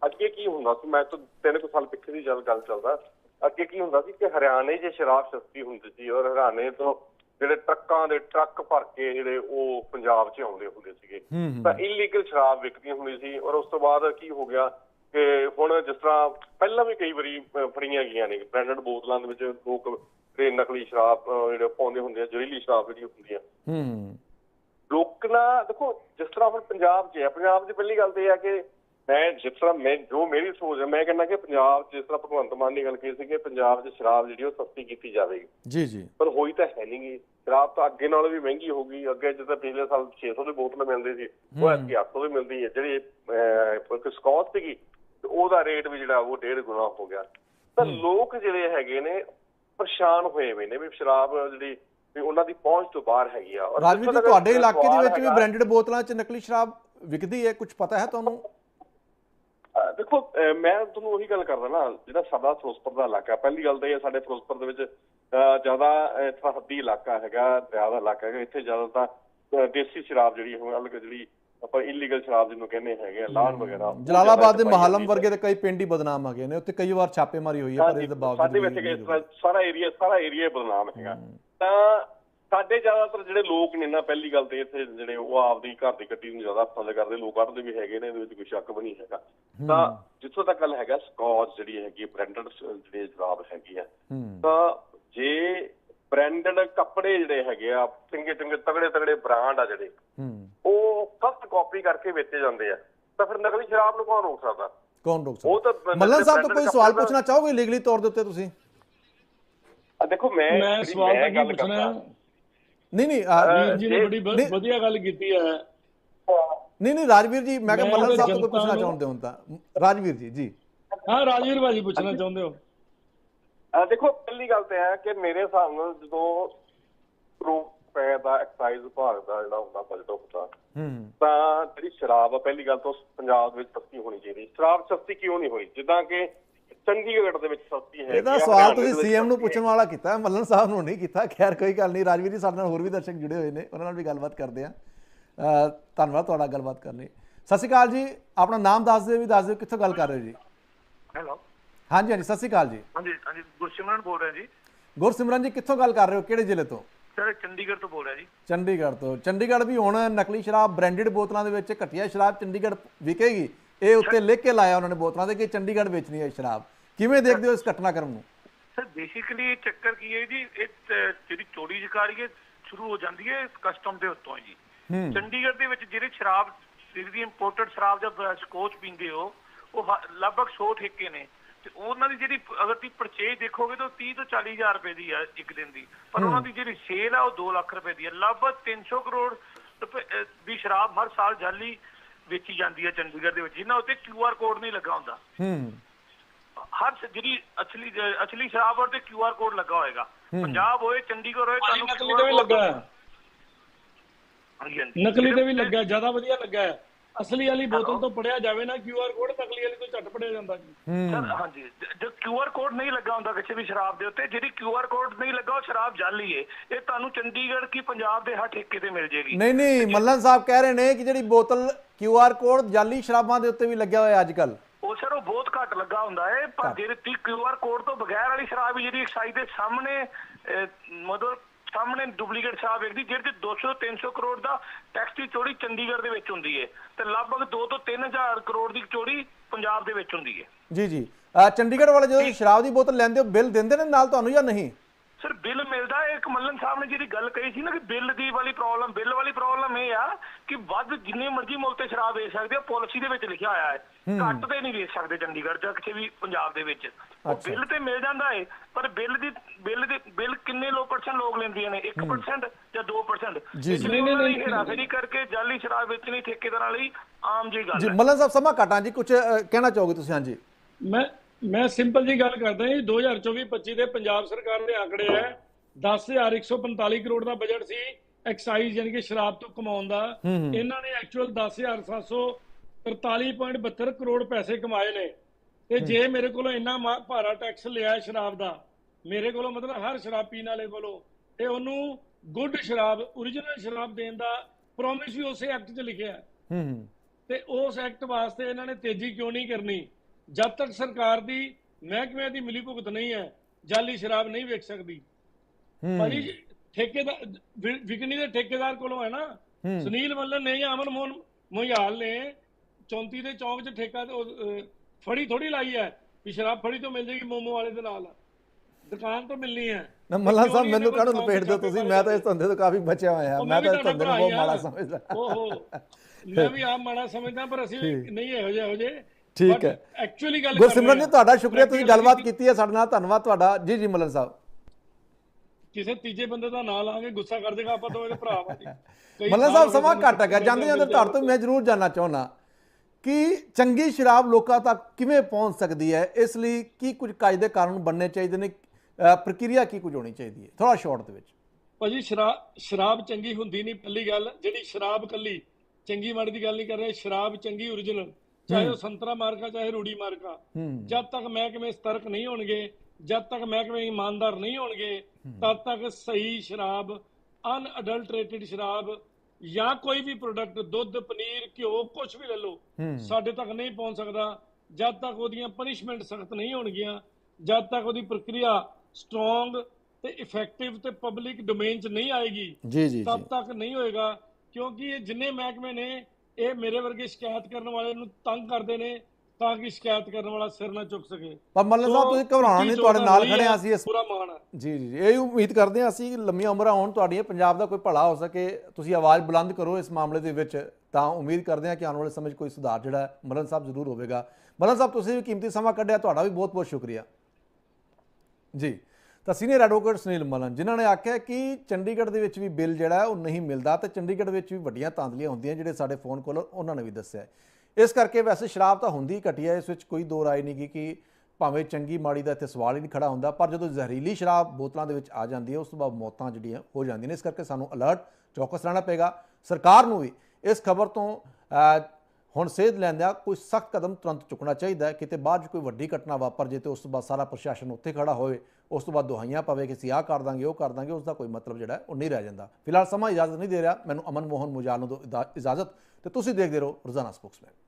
ਅੱਗੇ ਕੀ ਹੁੰਦਾ ਸੀ? ਮੈਂ ਤਾਂ ਤਿੰਨ ਕੁ ਸਾਲ ਪਿੱਛੇ ਦੀ ਗੱਲ ਗੱਲ ਚੱਲਦਾ। ਅੱਗੇ ਕੀ ਹੁੰਦਾ ਸੀ ਕਿ ਹਰਿਆਣੇ 'ਚ ਸ਼ਰਾਬ ਸਸਤੀ ਹੁੰਦੀ ਸੀ ਔਰ ਹਰਿਆਣੇ ਤੋਂ ਜਿਹੜੇ ਟਰੱਕਾਂ ਦੇ ਟਰੱਕ ਭਰ ਕੇ ਜਿਹੜੇ ਉਹ ਪੰਜਾਬ 'ਚ ਆਉਂਦੇ ਹੁੰਦੇ ਸੀਗੇ। ਤਾਂ ਇਲੀਗਲ ਸ਼ਰਾਬ ਵਿਕਦੀ ਹੁੰਦੀ ਸੀ ਔਰ ਉਸ ਤੋਂ ਬਾਅਦ ਕੀ ਹੋ ਗਿਆ ਕਿ ਹੁਣ ਜਿਸ ਤਰ੍ਹਾਂ ਪਹਿਲਾਂ ਵੀ ਕਈ ਵਾਰੀ ਫੜੀਆਂ ਗਈਆਂ ਨੇ। ਬ੍ਰਾਂਡਡ ਬੋਤਲਾਂ ਦੇ ਵਿੱਚ ਲੋਕ ਜਿਹੜੇ ਨਕਲੀ ਸ਼ਰਾਬ ਜਿਹੜੇ ਪਾਉਂਦੇ ਹੁੰਦੇ ਆ ਜ਼ਹਿਰੀਲੀ ਸ਼ਰਾਬ ਜਿਹੜੀ ਹੁੰਦੀ ਆ। ਰੋਕਣਾ ਦੇਖੋ ਜਿਸ ਤਰ੍ਹਾਂ ਹੁਣ ਪੰਜਾਬ 'ਚ ਹੈ ਪੰਜਾਬ 'ਚ ਪਹਿਲੀ ਗੱਲ ਤੇ ਇਹ ਹੈ ਕਿ ਮੈਂ ਜਿਸ ਤਰ੍ਹਾਂ ਮੈਂ ਜੋ ਮੇਰੀ ਸੋਚ ਹੈ ਮੈਂ ਕਹਿੰਦਾ ਕਿ ਪੰਜਾਬ 'ਚ ਜਿਸ ਤਰ੍ਹਾਂ ਭਗਵੰਤ ਮਾਨ ਨੇ ਗੱਲ ਕੀਤੀ ਸੀ ਕਿ ਪੰਜਾਬ 'ਚ ਸ਼ਰਾਬ ਜਿਹੜੀ ਉਹ ਸਸਤੀ ਕੀਤੀ ਜਾਵੇਗੀ। ਜੀ ਜੀ। ਪਰ ਹੋਈ ਤਾਂ ਹੈ ਨਹੀਂ ਗੀ ਸ਼ਰਾਬ ਤਾਂ ਅੱਗੇ ਨਾਲੋਂ ਵੀ ਮਹਿੰਗੀ ਹੋ ਗਈ। ਅੱਗੇ ਜਿੱਦਾਂ ਪਿਛਲੇ ਸਾਲ 600 ਦੀ ਬੋਤਲ ਮਿਲਦੀ ਸੀ ਉਹ ਐਤਕੀ 800 ਦੀ ਮਿਲਦੀ ਹੈ। ਜਿਹੜੀ ਸਕੌਚ ਸੀਗੀ ਤੇ ਉਹਦਾ ਰੇਟ ਵੀ ਜਿਹੜਾ ਉਹ ਡੇਢ ਗੁਣਾ ਹੋ ਗਿਆ। ਤਾਂ ਲੋਕ ਜਿਹੜੇ ਹੈਗੇ ਨੇ ਪਰੇਸ਼ਾਨ ਹੋਏ ਹੋਏ ਨੇ ਵੀ ਸ਼ਰਾਬ ਜਿਹੜੀ ਵੀ ਉਹਨਾਂ ਦੀ ਪਹੁੰਚ ਤੋਂ ਬਾਹਰ ਹੈਗੀ ਆ। ਔਰ ਰਾਜਵੀਰ ਜੀ ਤੁਹਾਡੇ ਇਲਾਕੇ ਦੇ ਵਿੱਚ ਵੀ ਬ੍ਰਾਂਡਡ ਬੋਤਲਾਂ 'ਚ ਨਕਲੀ ਸ਼ਰਾਬ ਵਿਕਦੀ ਹੈ ਕੁਝ ਪਤਾ ਹੈ ਤੁਹਾਨੂੰ? ਦੇਖੋ ਮੈਂ ਤੁਹਾਨੂੰ ਉਹੀ ਗੱਲ ਕਰਦਾ ਨਾ ਜਿਹੜਾ ਸਾਡਾ ਫਿਰੋਜ਼ਪੁਰ ਦਾ ਇਲਾਕਾ ਪਹਿਲੀ ਗੱਲ ਤਾਂ ਇਹ ਹੈ ਸਾਡੇ ਫਿਰੋਜ਼ਪੁਰ ਦੇ ਵਿੱਚ ਜ਼ਿਆਦਾ ਸਰਹੱਦੀ ਇਲਾਕਾ ਹੈਗਾ ਦਰਿਆ ਦਾ ਇਲਾਕਾ ਹੈਗਾ ਇੱਥੇ ਜ਼ਿਆਦਾ ਤਾਂ ਦੇਸੀ ਸ਼ਰਾਬ ਜਿਹੜੀ ਉਹ ਅਲੱਗ ਜਿਹੜੀ ਆਪਾਂ ਇਲੀਗਲ ਸ਼ਰਾਬ ਜਿਹਨੂੰ ਕਹਿੰਦੇ ਹੈਗੇ ਆ ਲਾਹਨ ਵਗੈਰਾ। ਜਲਾਲਾਬਾਦ ਦੇ ਮਹਾਲਮ ਵਰਗੇ ਤੇ ਕਈ ਪਿੰਡ ਹੀ ਬਦਨਾਮ ਹੈਗੇ ਨੇ ਉੱਥੇ ਕਈ ਵਾਰ ਛਾਪੇਮਾਰੀ ਹੋਈ ਹੈ ਪਰ ਇਸ ਦੇ ਬਾਵਜੂਦ ਸਾਡੇ ਵਿੱਚ ਸਾਰਾ ਏਰੀਆ ਸਾਰਾ ਏਰੀਆ ਬਦਨਾਮ ਹੈਗਾ। ਤਾਂ ਸਾਡੇ ਜ਼ਿਆਦਾਤਰ ਜਿਹੜੇ ਲੋਕ ਨੇ ਨਾ ਪਹਿਲੀ ਗੱਲ ਤੇ ਇੱਥੇ ਜਿਹੜੇ ਉਹ ਆਪਦੀ ਘਰ ਦੀ ਗੱਡੀ ਨੂੰ ਜ਼ਿਆਦਾ ਪਸੰਦ ਕਰਦੇ ਲੋਕ ਕੱਢਦੇ ਵੀ ਹੈਗੇ ਨੇ ਇਹਦੇ ਵਿੱਚ ਕੋਈ ਸ਼ੱਕ ਵੀ ਨਹੀਂ ਹੈਗਾ। ਤਾਂ ਜਿੱਥੋਂ ਤੱਕ ਗੱਲ ਹੈਗਾ ਸਕੌਚ ਜਿਹੜੀ ਹੈਗੀ ਬ੍ਰਾਂਡਡ ਜਿਹੜੀ ਸ਼ਰਾਬ ਹੈਗੀ ਆ ਤਾਂ ਜੇ ਬ੍ਰਾਂਡਡ ਕੱਪੜੇ ਜਿਹੜੇ ਹੈਗੇ ਆ ਚੰਗੇ ਚੰਗੇ ਤਗੜੇ ਤਗੜੇ ਬ੍ਰਾਂਡ ਆ ਜਿਹੜੇ ਹੂੰ। ਉਹ ਫਸਟ ਕਾਪੀ ਕਰਕੇ ਵੇਚੇ ਜਾਂਦੇ ਆ। ਤਾਂ ਫਿਰ ਨਕਲੀ ਸ਼ਰਾਬ ਨੂੰ ਕੌਣ ਰੋਕ ਸਕਦਾ? ਕੌਣ ਰੋਕ ਉਹ ਸਕਦਾ? ਤਾਂ ਮੱਲਨ ਸਾਹਿਬ ਤੋਂ ਕੋਈ ਸਵਾਲ ਪੁੱਛਣਾ ਚਾਹੋਗੇ ਲੀਗਲੀ ਤੌਰ ਦੇ ਉੱਤੇ ਤੁਸੀਂ? ਆ ਦੇਖੋ ਮੈਂ ਮੈਂ ਸਵਾਲ ਤਾਂ ਕੀ ਗੱਲ ਪੁੱਛਣਾ? ਨਹੀਂ ਨਹੀਂ ਆ, ਵੀਰ ਜੀ ਨੇ ਬੜੀ ਵਧੀਆ ਗੱਲ ਕੀਤੀ ਹੈ। ਨਹੀਂ ਨਹੀਂ ਰਾਜਵੀਰ ਜੀ ਮੈਂ ਕਿਹਾ ਮੱਲਨ ਸਾਹਿਬ ਤੋਂ ਕੋਈ ਪੁੱਛਣਾ ਚਾਹੁੰਦੇ ਹੋ ਤਾਂ। ਰਾਜਵੀਰ ਜੀ ਜੀ। ਹਾਂ ਰਾਜਵੀਰ ਭਾਜੀ ਪੁੱਛਣਾ ਚਾਹੁੰਦੇ ਹੋ। ਦੇਖੋ ਪਹਿਲੀ ਗੱਲ ਤਾਂ ਹੈ ਕਿ ਮੇਰੇ ਹਿਸਾਬ ਨਾਲ ਜਦੋਂ ਰੁਪਏ ਦਾ ਐਕਸਾਈਜ਼ ਵਿਭਾਗ ਦਾ ਜਿਹੜਾ ਹੁੰਦਾ ਬਜਟ ਹੁੰਦਾ ਹੂੰ। ਤਾਂ ਜਿਹੜੀ ਸ਼ਰਾਬ ਆ ਪਹਿਲੀ ਗੱਲ ਤਾਂ ਪੰਜਾਬ ਵਿੱਚ ਸਸਤੀ ਹੋਣੀ ਚਾਹੀਦੀ। ਸ਼ਰਾਬ ਸਸਤੀ ਕਿਉਂ ਨਹੀਂ ਹੋਈ? ਜਿੱਦਾਂ ਕਿ ਚੰਡੀਗੜ੍ਹ ਦੇ ਵਿੱਚ ਸਸਤੀ ਹੈ। ਇਹਦਾ ਸਵਾਲ ਤੁਸੀਂ ਸੀਐਮ ਨੂੰ ਪੁੱਛਣ ਵਾਲਾ ਕੀਤਾ ਹੈ, ਮੱਲਨ ਸਾਹਿਬ ਨੂੰ ਨਹੀਂ ਕੀਤਾ। ਖੈਰ ਕੋਈ ਗੱਲ ਨਹੀਂ। ਰਾਜਵੀਰ ਜੀ ਸਾਡੇ ਨਾਲ ਹੋਰ ਵੀ ਦਰਸ਼ਕ ਜੁੜੇ ਹੋਏ ਨੇ। ਉਹਨਾਂ ਨਾਲ ਵੀ ਗੱਲਬਾਤ ਕਰਦੇ ਆ ਧੰਨਵਾਦ ਤੁਹਾਡਾ ਗੱਲਬਾਤ ਕਰਨ। ਲਈ ਸਤਿ ਸ਼੍ਰੀ ਅਕਾਲ ਜੀ। ਆਪਣਾ ਨਾਮ ਦੱਸ ਦਿਓ ਵੀ ਦੱਸ ਦਿਓ ਕਿੱਥੋਂ ਗੱਲ ਕਰ ਰਹੇ ਹੋ ਜੀ? ਹੈਲੋ ਹਾਂਜੀ ਹਾਂਜੀ ਸਤਿ ਸ਼੍ਰੀ ਅਕਾਲ ਜੀ। ਹਾਂਜੀ ਹਾਂਜੀ ਗੁਰਸਿਮਰਨ ਬੋਲ ਰਿਹਾ ਜੀ। ਗੁਰਸਿਮਰਨ ਜੀ ਕਿੱਥੋਂ ਗੱਲ ਕਰ ਰਹੇ ਹੋ? ਕਿਹੜੇ ਜ਼ਿਲ੍ਹੇ ਤੋਂ? ਸਰ ਚੰਡੀਗੜ੍ਹ ਤੋਂ ਬੋਲ ਰਿਹਾ ਜੀ। ਚੰਡੀਗੜ੍ਹ ਤੋਂ। ਚੰਡੀਗੜ੍ਹ ਵੀ ਹੁਣ ਨਕਲੀ ਸ਼ਰਾਬ ਬ੍ਰਾਂਡਡ ਬੋਤਲਾਂ ਦੇ ਵਿੱਚ ਘਟੀਆ ਸ਼ਰਾਬ ਚੰਡੀਗੜ੍ਹ ਵਿਕੇਗੀ। ਇਹ ਉੱਤੇ ਲਿਖ ਕੇ ਲਾਇਆ ਉਹਨਾਂ ਨੇ ਬੋਤਲਾਂ ਦੇ ਕਿ ਚੰਡੀਗੜ੍ਹ ਵੇਚਣੀ ਹੈ ਸ਼ਰਾਬ। ਕਿਵੇਂ ਦੇਖਦੇ ਹੋ ਇਸ ਘਟਨਾਕ੍ਰਮ ਨੂੰ? ਸਰ ਬੇਸਿਕਲੀ ਇਹ ਚੱਕਰ ਕੀ ਹੈ ਜੀ ਇਹ ਜਿਹੜੀ ਚੋਰੀ ਚਕਾਰੀ ਹੈ ਸ਼ੁਰੂ ਹੋ ਜਾਂਦੀ ਹੈ ਕਸਟਮ ਦੇ ਉੱਤੋਂ ਜੀ। ਚੰਡੀਗੜ੍ਹ ਦੇ ਵਿੱਚ ਜਿਹੜੇ ਸ਼ਰਾਬ ਜਿਹੜੀ ਇੰਪੋਰਟਡ ਸ਼ਰਾਬ ਜਾਂ ਸਕੋਚ ਪੀਂਦੇ ਹੋ ਉਹ ਲਗਭਗ 100 ਠੇਕੇ ਨੇ। ਤੇ ਉਹਨਾਂ ਦੀ ਜਿਹੜੀ ਅਗਰ ਤੁਸੀਂ ਪਰਚੇਜ ਦੇਖੋਗੇ ਤਾਂ 30 ਤੋਂ 40 ਹਜ਼ਾਰ ਰੁਪਏ ਦੀ ਆ ਇੱਕ ਦਿਨ ਦੀ। ਪਰ ਉਹਨਾਂ ਦੀ ਜਿਹੜੀ ਸੇਲ ਆ ਉਹ 2 ਲੱਖ ਰੁਪਏ ਦੀ ਹੈ ਲਗਭਗ 300 ਕਰੋੜ ਦੀ ਸ਼ਰਾਬ ਹਰ ਸਾਲ ਜਾਲੀ ਵੇਚੀ ਜਾਂਦੀ ਹੈ ਚੰਡੀਗੜ੍ਹ ਦੇ ਵਿੱਚ। ਜਿਨ੍ਹਾਂ ਉੱਤੇ ਕਿਊਆਰ ਕੋਡ ਨਹੀਂ ਲੱਗਾ ਹੁੰਦਾ। ਹਰ ਜਿਹੜੀ ਅਸਲੀ ਅਸਲੀ ਸ਼ਰਾਬ ਔਰ ਤੇ QR ਕੋਡ ਲੱਗਾ ਹੋਏਗਾ। ਪੰਜਾਬ ਹੋਏ ਚੰਡੀਗੜ੍ਹ ਹੋਏ ਤੁਹਾਨੂੰ ਨਕਲੀ QR ਤੇ ਵੀ code ਲੱਗਾ। ਨਕਲੀ ਤੇ ਵੀ ਲੱਗਾ ਜ਼ਿਆਦਾ ਵਧੀਆ ਲੱਗਾ। ਹੈ ਅਸਲੀ ਵਾਲੀ ਬੋਤਲ ਤੋਂ ਪੜਿਆ ਜਾਵੇ ਨਾ QR ਕੋਡ ਨਕਲੀ ਵਾਲੀ ਤੋਂ ਝੱਟ ਪੜਿਆ ਜਾਂਦਾ ਜੀ। ਸਰ ਹਾਂਜੀ। ਜ- ਜੋ QR ਕੋਡ ਨਹੀਂ ਲੱਗਾ ਹੁੰਦਾ ਕਿਸੇ ਵੀ ਸ਼ਰਾਬ ਦੇ ਉੱਤੇ ਜਿਹੜੀ QR ਕੋਡ ਨਹੀਂ ਲੱਗਾ ਉਹ ਸ਼ਰਾਬ ਜਾਲੀ ਏ। ਇਹ ਤੁਹਾਨੂੰ ਚੰਡੀਗੜ੍ਹ ਕੀ ਪੰਜਾਬ ਦੇ ਹਰ ਠੇਕੇ ਤੇ ਮਿਲ ਜੇਗੀ। ਨਹੀਂ ਨਹੀਂ ਮੱਲਨ ਸਾਹਿਬ ਕਹਿ ਰਹੇ ਨੇ ਕਿ ਜਿਹੜੀ ਬੋਤਲ QR ਕੋਡ ਜਾਲੀ ਸ਼ਰਾਬਾਂ ਦੇ ਉੱਤੇ ਵੀ ਲੱਗਿਆ ਹੋਇਆ ਅੱਜ ਕੱਲ ਉਹ ਸਰ ਉਹ ਬਹੁਤ ਘੱਟ ਲੱਗਾ ਹੁੰਦਾ ਹੈ ਪਰ ਜਿਹੜੀ ਤੀ QR ਕੋਡ ਤੋਂ ਬਗੈਰ ਵਾਲੀ ਸ਼ਰਾਬ ਜਿਹੜੀ ਐਕਸਾਈਜ਼ ਦੇ ਸਾਹਮਣੇ ਮਤਲਬ ਸਾਹਮਣੇ ਡੁਪਲੀਕੇਟ ਸ਼ਰਾਬ ਵੇਖਦੀ ਜਿਹਦੇ 'ਚ 200 300 ਕਰੋੜ ਦਾ ਟੈਕਸ ਦੀ ਚੋਰੀ ਚੰਡੀਗੜ੍ਹ ਦੇ ਵਿੱਚ ਹੁੰਦੀ ਹੈ ਤੇ ਲਗਭਗ 2 ਤੋਂ 3000 ਕਰੋੜ ਦੀ ਚੋਰੀ ਪੰਜਾਬ ਦੇ ਵਿੱਚ ਹੁੰਦੀ ਹੈ ਜੀ ਜੀ। ਚੰਡੀਗੜ੍ਹ ਵਾਲੇ ਜਦੋਂ ਸ਼ਰਾਬ ਦੀ ਬੋਤਲ ਲੈਂਦੇ ਹੋ ਬਿੱਲ ਦਿੰਦੇ ਨੇ ਨਾਲ ਤੁਹਾਨੂੰ ਜਾਂ ਨਹੀਂ? ਸਰ ਬਿੱਲ ਮਿਲਦਾ ਇੱਕ ਮੱਲਨ ਸਾਹਿਬ ਨੇ ਜਿਹੜੀ ਗੱਲ ਕਹੀ ਸੀ ਨਾ ਕਿ ਬਿੱਲ ਦੀ ਵਾਲੀ ਪ੍ਰੋਬਲਮ ਬਿੱਲ ਵਾਲੀ ਪ੍ਰੋਬਲਮ ਇਹ ਆ ਕਿ ਵੱਧ ਜਿੰਨੇ ਮਰਜ਼ੀ ਮੁੱਲ ਤੇ ਸ਼ਰਾਬ ਵੇਚ ਸਕਦੇ ਹੋ ਪਾਲਿਸੀ ਦੇ ਵਿੱਚ ਲਿਖਿਆ ਹੋਇਆ ਹੈ ਘੱਟ ਤੇ ਨਹੀਂ ਵੇਚ ਸਕਦੇ ਚੰਡੀਗੜ੍ਹ ਜਾਂ ਕਿਸੇ ਵੀ ਪੰਜਾਬ ਦੇ ਵਿੱਚ। ਉਹ। ਬਿੱਲ ਤੇ ਮਿਲ ਜਾਂਦਾ ਹੈ ਪਰ ਬਿੱਲ ਦੀ ਬਿੱਲ ਦੇ ਬਿੱਲ ਕਿੰਨੇ ਲੋ ਪਰਸੈਂਟ ਲੋਕ ਲੈਂਦੀਆਂ ਨੇ? 1% ਜਾਂ 2% ਜੀ, ਜੀ। ਨਹੀਂ ਨਹੀਂ, ਨਹੀਂ, ਹੇਰਾਫੇਰੀ ਕਰਕੇ ਜਾਲੀ ਸ਼ਰਾਬ ਵੇਚਣੀ ਠੇਕੇਦਾਰਾਂ ਲਈ ਆਮ ਜੀ ਗੱਲ ਜੀ ਹੈ। ਮੱਲਨ ਸਾਹਿਬ ਸਮਾਂ ਘਟਾਂ ਜੀ। ਕੁਝ ਕਹਿਣਾ ਚਾਹੋਗੇ ਤੁਸੀਂ? ਹਾਂਜੀ। ਮੈਂ ਮੈਂ ਸਿੰਪਲ ਜੀ ਗੱਲ ਕਰਦਾ ਜੀ। 2024-25 ਦੇ ਪੰਜਾਬ ਸਰਕਾਰ ਦੇ ਆંકੜੇ ਹੈ 10145 ਕਰੋੜ ਦਾ ਬਜਟ ਸੀ। ਐਕਸਾਈਜ਼ ਯਾਨੀ ਕਿ ਸ਼ਰਾਬ ਤੋਂ ਕਮਾਉਣ ਦਾ। ਇਹਨਾਂ ਨੇ ਐਕਚੁਅਲ 10743.72 ਕਰੋੜ ਪੈਸੇ ਕਮਾਏ ਨੇ। ਤੇ ਜੇ ਮੇਰੇ ਕੋਲੋਂ ਇੰਨਾ ਭਾਰਾ ਟੈਕਸ ਲਿਆ ਸ਼ਰਾਬ ਦਾ ਮੇਰੇ ਕੋਲੋਂ ਮਤਲਬ ਹਰ ਸ਼ਰਾਬ ਪੀਣ ਵਾਲੇ ਕੋਲੋਂ ਤੇ ਉਹਨੂੰ ਗੁੱਡ ਸ਼ਰਾਬ origignal ਸ਼ਰਾਬ ਦੇਣ ਦਾ ਪ੍ਰੋਮਿਸ ਵੀ ਉਸੇ ਐਕਟ 'ਚ ਲਿਖਿਆ ਹੈ। ਹੂੰ ਤੇ ਉਸ ਐਕਟ ਵਾਸਤੇ ਇਹਨਾਂ ਨੇ ਤੇਜ਼ੀ ਕਿਉਂ ਨਹੀਂ ਕਰਨੀ? ਜਦ ਤੱਕ ਸਰਕਾਰ ਦੀ ਮਹਿਕਮੇ ਦੀ ਮਿਲੀ ਭੁਗਤ ਨਹੀਂ ਹੈ ਜਾਲੀ ਸ਼ਰਾਬ ਨਹੀਂ ਵੇਚ ਸਕਦੀ। ਹੂੰ। ਭਾਜੀ ਠੇਕੇਦਾਰ ਵਿਕਣੀ ਦੇ ਠੇਕੇਦਾਰ ਕੋਲੋਂ ਹੈ ਨਾ। ਸੁਨੀਲ ਮੱਲਨ ਨੇ ਜਾਂ ਅਮਨ ਮੋਹਨ ਮੋਹਿਆਲ ਨੇ 34 ਦੇ ਚੌਂਕ 'ਚ ਠੇਕਾ ਫੜੀ ਥੋੜੀ ਲਾਈ ਹੈ ਵੀ ਸ਼ਰਾਬ ਫੜੀ ਤੋਂ ਮਿਲ ਜੇਗੀ ਮੋਮੋ ਵਾਲੇ ਦੇ ਨਾਲ। ਦੁਕਾਨ ਤੋਂ ਮਿਲਣੀ ਹੈ। ਨਾ ਕਿਉਂ ਸਾਹਿਬ ਮੈਨੂੰ ਕਾਹਨੂੰ ਲਪੇਟ ਦਿਓ ਤੁਸੀਂ? ਮੈਂ ਤਾਂ ਇਸ ਧੰਦੇ ਤੋਂ ਕਾਫੀ ਬਚਿਆ ਹੋਇਆ। ਮੈਂ ਤਾਂ ਇਸ ਧੰਦੇ ਨੂੰ ਬਹੁਤ ਮਾੜਾ ਆ। ਸਮਝਦਾ। ਓਹੋ। ਮੈਂ ਵੀ ਆਪ ਮਾੜਾ ਸਮਝਦਾ ਪਰ ਅਸੀਂ। ਨਹੀਂ ਇਹੋ ਜਿਹੇ ਇਹੋ ਜਿਹੇ। ਠੀਕ ਹੈ। ਐਕਚੁਅਲੀ ਗੱਲ ਗੁਰਸਿਮਰਨ ਜੀ ਹਾਂ। ਤੁਹਾਡਾ ਸ਼ੁਕਰੀਆ। ਤੁਸੀਂ ਗੱਲਬਾਤ ਕੀਤੀ- ਹੈ ਸਾਡੇ ਨਾਲ। ਧੰਨਵਾਦ ਤੁਹਾਡਾ। ਜੀ ਜੀ ਮੱਲਨ ਸਾਹਿਬ। ਕਿਸੇ ਤੀਜੇ ਬੰਦੇ ਦਾ ਨਾਂ ਲਾਂਗੇ ਗੁੱਸਾ ਕਰ ਦੇਗਾ ਆਪਾਂ ਤਾਂ ਇਹਦੇ ਭਰਾ ਵਾ ਜੀ। ਸਾਹਿਬ ਹੋ ਸਮਾਂ ਘੱਟ ਹੈਗਾ। ਜਾਂਦੇ ਜਾਂਦੇ ਤੁਹਾਡੇ ਤੋਂ ਮੈਂ ਜ਼ਰੂਰ ਜਾਨਣਾ ਚਾਹੁੰਦਾ। ਕਿ ਚੰਗੀ ਸ਼ਰਾਬ ਲੋਕਾਂ ਤੱਕ ਕਿਵੇਂ ਪਹੁੰਚ ਸਕਦੀ ਹੈ? ਇਸ ਲਈ ਕੀ ਕੁਝ ਕਾਇਦੇ ਕਾਨੂੰਨ ਬਣਨੇ ਚਾਹੀਦੇ ਨੇ? ਪ੍ਰਕਿਰਿਆ ਕੀ ਕੁਝ ਹੋਣੀ ਚਾਹੀਦੀ ਹੈ? ਥੋੜਾ ਸ਼ਾਰਟ ਦੇ ਵਿੱਚ। ਭਾਜੀ ਸ਼ਰਾਬ ਸ਼ਰਾਬ ਚੰਗੀ ਹੁੰਦੀ ਨਹੀਂ ਪਹਿਲੀ ਗੱਲ। ਜਿਹੜੀ ਸ਼ਰਾਬ ਕੱਲੀ ਚੰਗੀ ਮਾੜੀ ਦੀ ਗੱਲ ਨਹੀਂ ਕਰ ਰਹੇ। ਸ਼ਰਾਬ ਚੰਗੀ origignal ਚਾਹੇ ਉਹ ਸੰਤਰਾ ਮਾਰਕਾ ਚਾਹੇ ਰੂੜੀ ਮਾਰਕਾ। ਜਦ ਤੱਕ ਮਹਿਕਮੇ ਸਤਰਕ ਨਹੀਂ ਹੋਣਗੇ ਜਦ ਤੱਕ ਮਹਿਕਮੇ ਇਮਾਨਦਾਰ ਨਹੀਂ ਹੋਣਗੇ ਤਦ ਤੱਕ ਸਹੀ ਸ਼ਰਾਬ ਅਨਅਡਲਟਰੇਟਿਡ ਸ਼ਰਾਬ ਜਾਂ ਕੋਈ ਵੀ ਪ੍ਰੋਡਕਟ ਦੁੱਧ ਪਨੀਰ ਘਿਓ ਕੁਝ ਵੀ ਲੈ ਲਓ ਸਾਡੇ ਤੱਕ ਨਹੀਂ ਪਹੁੰਚ ਸਕਦਾ। ਜਦ ਤੱਕ ਉਹਦੀਆਂ ਪਨਿਸ਼ਮੈਂਟ ਸਖਤ ਨਹੀਂ ਹੋਣਗੀਆਂ ਜਦ ਤੱਕ ਉਹਦੀ ਪ੍ਰਕਿਰਿਆ ਸਟਰੋਂਗ ਤੇ ਇਫੈਕਟਿਵ ਤੇ ਪਬਲਿਕ ਡੋਮੇਨ 'ਚ ਨਹੀਂ ਆਏਗੀ ਜੀ ਜੀ। ਤਦ ਤੱਕ ਨਹੀਂ ਹੋਏਗਾ। ਕਿਉਂਕਿ ਇਹ ਜਿੰਨੇ ਮਹਿਕਮੇ ਨੇ ਇਹ ਮੇਰੇ ਵਰਗੇ ਸ਼ਿਕਾਇਤ ਕਰਨ ਵਾਲੇ ਨੂੰ ਤੰਗ ਕਰਦੇ ਨੇ ਤਾਂ ਕਿ ਸ਼ਿਕਾਇਤ ਕਰਨ ਵਾਲਾ ਸਿਰ ਨਾ ਚੁੱਕ ਸਕੇ? ਪਰ ਮੱਲਨ ਸਾਹਿਬ ਤੁਸੀਂ ਘਬਰਾਉਣਾ ਨਹੀਂ ਤੁਹਾਡੇ ਨਾਲ ਖੜੇ ਹਾਂ ਅਸੀਂ ਇਸ ਪੂਰਾ ਮਾਣ ਹੈ। ਜੀ ਜੀ ਇਹ ਉਮੀਦ ਕਰਦੇ ਹਾਂ ਅਸੀਂ ਕਿ ਲੰਮੀਆਂ ਉਮਰਾਂ ਹੋਣ ਤੁਹਾਡੀਆਂ ਪੰਜਾਬ ਦਾ ਕੋਈ ਭਲਾ ਹੋ ਸਕੇ। ਤੁਸੀਂ ਆਵਾਜ਼ ਬੁਲੰਦ ਕਰੋ ਇਸ ਮਾਮਲੇ ਦੇ ਵਿੱਚ ਤਾਂ ਉਮੀਦ ਕਰਦੇ ਹਾਂ ਕਿ ਆਉਣ ਵਾਲੇ ਸਮੇਂ 'ਚ ਕੋਈ ਸੁਧਾਰ ਜਿਹੜਾ ਮਲਨ ਸਾਹਿਬ ਜ਼ਰੂਰ ਹੋਵੇਗਾ। ਮਲਨ ਸਾਹਿਬ ਤੁਸੀਂ ਵੀ ਕੀਮਤੀ ਸਮਾਂ ਕੱਢਿਆ ਤੁਹਾਡਾ ਵੀ ਬਹੁਤ ਬਹੁਤ ਸ਼ੁਕਰੀਆ। ਜੀ ਤਾਂ ਸੀਨੀਅਰ ਐਡਵੋਕੇਟ ਸੁਨੀਲ ਮਲਨ ਜਿਨ੍ਹਾਂ ਨੇ ਆਖਿਆ ਕਿ ਚੰਡੀਗੜ੍ਹ ਦੇ ਵਿੱਚ ਵੀ ਬਿੱਲ ਜਿਹੜਾ ਉਹ ਨਹੀਂ ਮਿਲਦਾ ਤੇ ਚੰਡੀਗੜ੍ਹ ਵਿੱਚ ਵੀ ਵੱਡੀਆਂ ਤਾਂਦਲੀਆਂ ਹੁੰਦੀਆਂ ਜਿਹੜੇ ਸਾਡੇ ਫੋਨ ਕਾਲਰ ਉਹਨਾਂ ਨੇ ਵੀ ਦੱਸਿਆ ਹੈ। ਇਸ ਕਰਕੇ ਵੈਸੇ ਸ਼ਰਾਬ ਤਾਂ ਹੁੰਦੀ ਘਟੀ ਹੈ ਇਸ ਵਿੱਚ ਕੋਈ ਦੋ ਰਾਏ ਨਹੀਂ ਗੀ ਕਿ ਭਾਵੇਂ ਚੰਗੀ ਮਾੜੀ ਦਾ ਇੱਥੇ ਸਵਾਲ ਹੀ ਨਹੀਂ ਖੜਾ ਹੁੰਦਾ, ਪਰ ਜਦੋਂ ਜ਼ਹਿਰੀਲੀ ਸ਼ਰਾਬ ਬੋਤਲਾਂ ਦੇ ਵਿੱਚ ਆ ਜਾਂਦੀ ਹੈ, ਉਸ ਤੋਂ ਬਾਅਦ ਮੌਤਾਂ ਜਿਹੜੀਆਂ ਹੋ ਜਾਂਦੀਆਂ ਨੇ, ਇਸ ਕਰਕੇ ਸਾਨੂੰ ਅਲਰਟ ਚੌਕਸ ਰਹਿਣਾ ਪਏਗਾ। ਸਰਕਾਰ ਨੂੰ ਵੀ ਇਸ ਖਬਰ ਤੋਂ ਹੁਣ ਸੇਧ ਲੈਂਦਿਆਂ ਕੋਈ ਸਖਤ ਕਦਮ ਤੁਰੰਤ ਚੁੱਕਣਾ ਚਾਹੀਦਾ ਹੈ, ਕਿਤੇ ਬਾਅਦ 'ਚ ਕੋਈ ਵੱਡੀ ਘਟਨਾ ਵਾਪਰ ਜੇ ਤੇ ਉਸ ਤੋਂ ਬਾਅਦ ਸਾਰਾ ਪ੍ਰਸ਼ਾਸਨ ਉੱਥੇ ਖੜਾ ਹੋਵੇ, ਉਸ ਤੋਂ ਬਾਅਦ ਦੁਹਾਈਆਂ ਪਵੇ, ਕਿ ਅਸੀਂ ਆਹ ਕਰ ਦਾਂਗੇ, ਉਹ ਕਰ ਦਾਂਗੇ ਉਸ ਦਾ ਕੋਈ ਮਤਲਬ ਜਿਹੜਾ ਉਹ ਨਹੀਂ ਰਹਿ ਜਾਂਦਾ। ਫਿਲਹਾਲ ਸਮਾਂ ਇਜਾਜ਼ਤ ਨਹੀਂ ਦੇ ਰਿਹਾ, ਮੈਨੂੰ ਅਮਨ ਮੋਹਨ ਮੁਜਾਲ ਨੂੰ ਇਦਾ- ਇਜਾਜ਼ਤ, ਤੇ ਤੁਸੀਂ ਦੇਖਦੇ ਰਹੋ ਰੋਜ਼ਾਨਾ ਸਪੋਕਸਮੈਨ।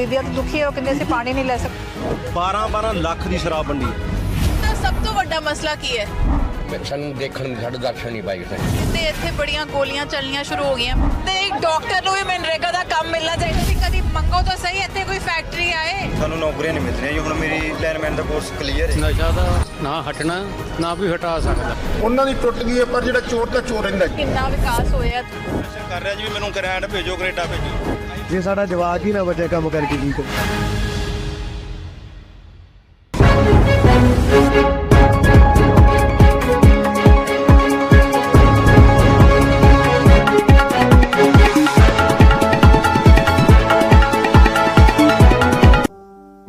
ਬੀਬੀਆਂ ਤਾਂ ਦੁਖੀ ਹੈ ਉਹ ਕਹਿੰਦੇ ਅਸੀਂ ਪਾਣੀ ਨਹੀਂ ਲੈ ਸਕਦੇ 12 12 ਲੱਖ ਦੀ ਸ਼ਰਾਬ ਵੰਡੀ। ਤਾਂ ਸਭ ਤੋਂ ਵੱਡਾ ਮਸਲਾ ਕੀ ਹੈ? ਮੈਂ- ਸਾਨੂੰ ਦੇਖਣ ਨੂੰ ਸਾਡੇ ਦਰਸ਼ਨ ਨਹੀਂ ਪਾਈ ਸਾਨੂੰ ਤੇ ਇੱਥੇ ਬੜੀਆਂ ਗੋਲੀਆਂ ਚੱਲਣੀਆਂ ਸ਼ੁਰੂ ਹੋ ਗਈਆਂ। ਤੇ ਇੱਕ ਡਾਕਟਰ ਨੂੰ ਵੀ ਮਨਰੇਗਾ ਦਾ ਕੰਮ ਮਿਲਣਾ ਚਾਹੀਦਾ। ਸੀ ਕਦੀ ਮੰਗੋ ਤਾਂ ਸਹੀ ਇੱਥੇ ਕੋਈ ਫੈਕਟਰੀ ਆਏ? ਸਾਨੂੰ ਨੌਕਰੀਆਂ ਨਹੀਂ ਮਿਲ ਰਹੀਆਂ ਜੀ ਹੁਣ ਮੇਰੀ ਲਾਈਨਮੈਨ ਦਾ ਕੋਰਸ ਕਲੀਅਰ ਹੈ। ਨਸ਼ਾ ਦਾ ਨਾ ਹਟਣਾ ਨਾ ਕੋਈ ਹਟਾ ਸਕਦਾ। ਉਹਨਾਂ ਦੀ ਟੁੱਟ ਗਈ ਹੈ ਪਰ ਜਿਹੜਾ ਚੋਰ ਦਾ ਚੋਰ ਰਹਿੰਦਾ ਕਿੰਨਾ ਵਿਕਾਸ ਹੋਇਆ? ਕਰ ਰਿਹਾ ਜੀ ਵੀ ਮੈਨੂੰ ਗ੍ਰੈਂਡ ਭੇਜੋ ਕੈਨੇਡਾ ਭੇਜੋ। ਜੇ ਸਾਡਾ ਜਵਾਕ ਹੀ ਨਾ ਬਚੇ ਕੰਮ ਕਰਕੇ ਕੀ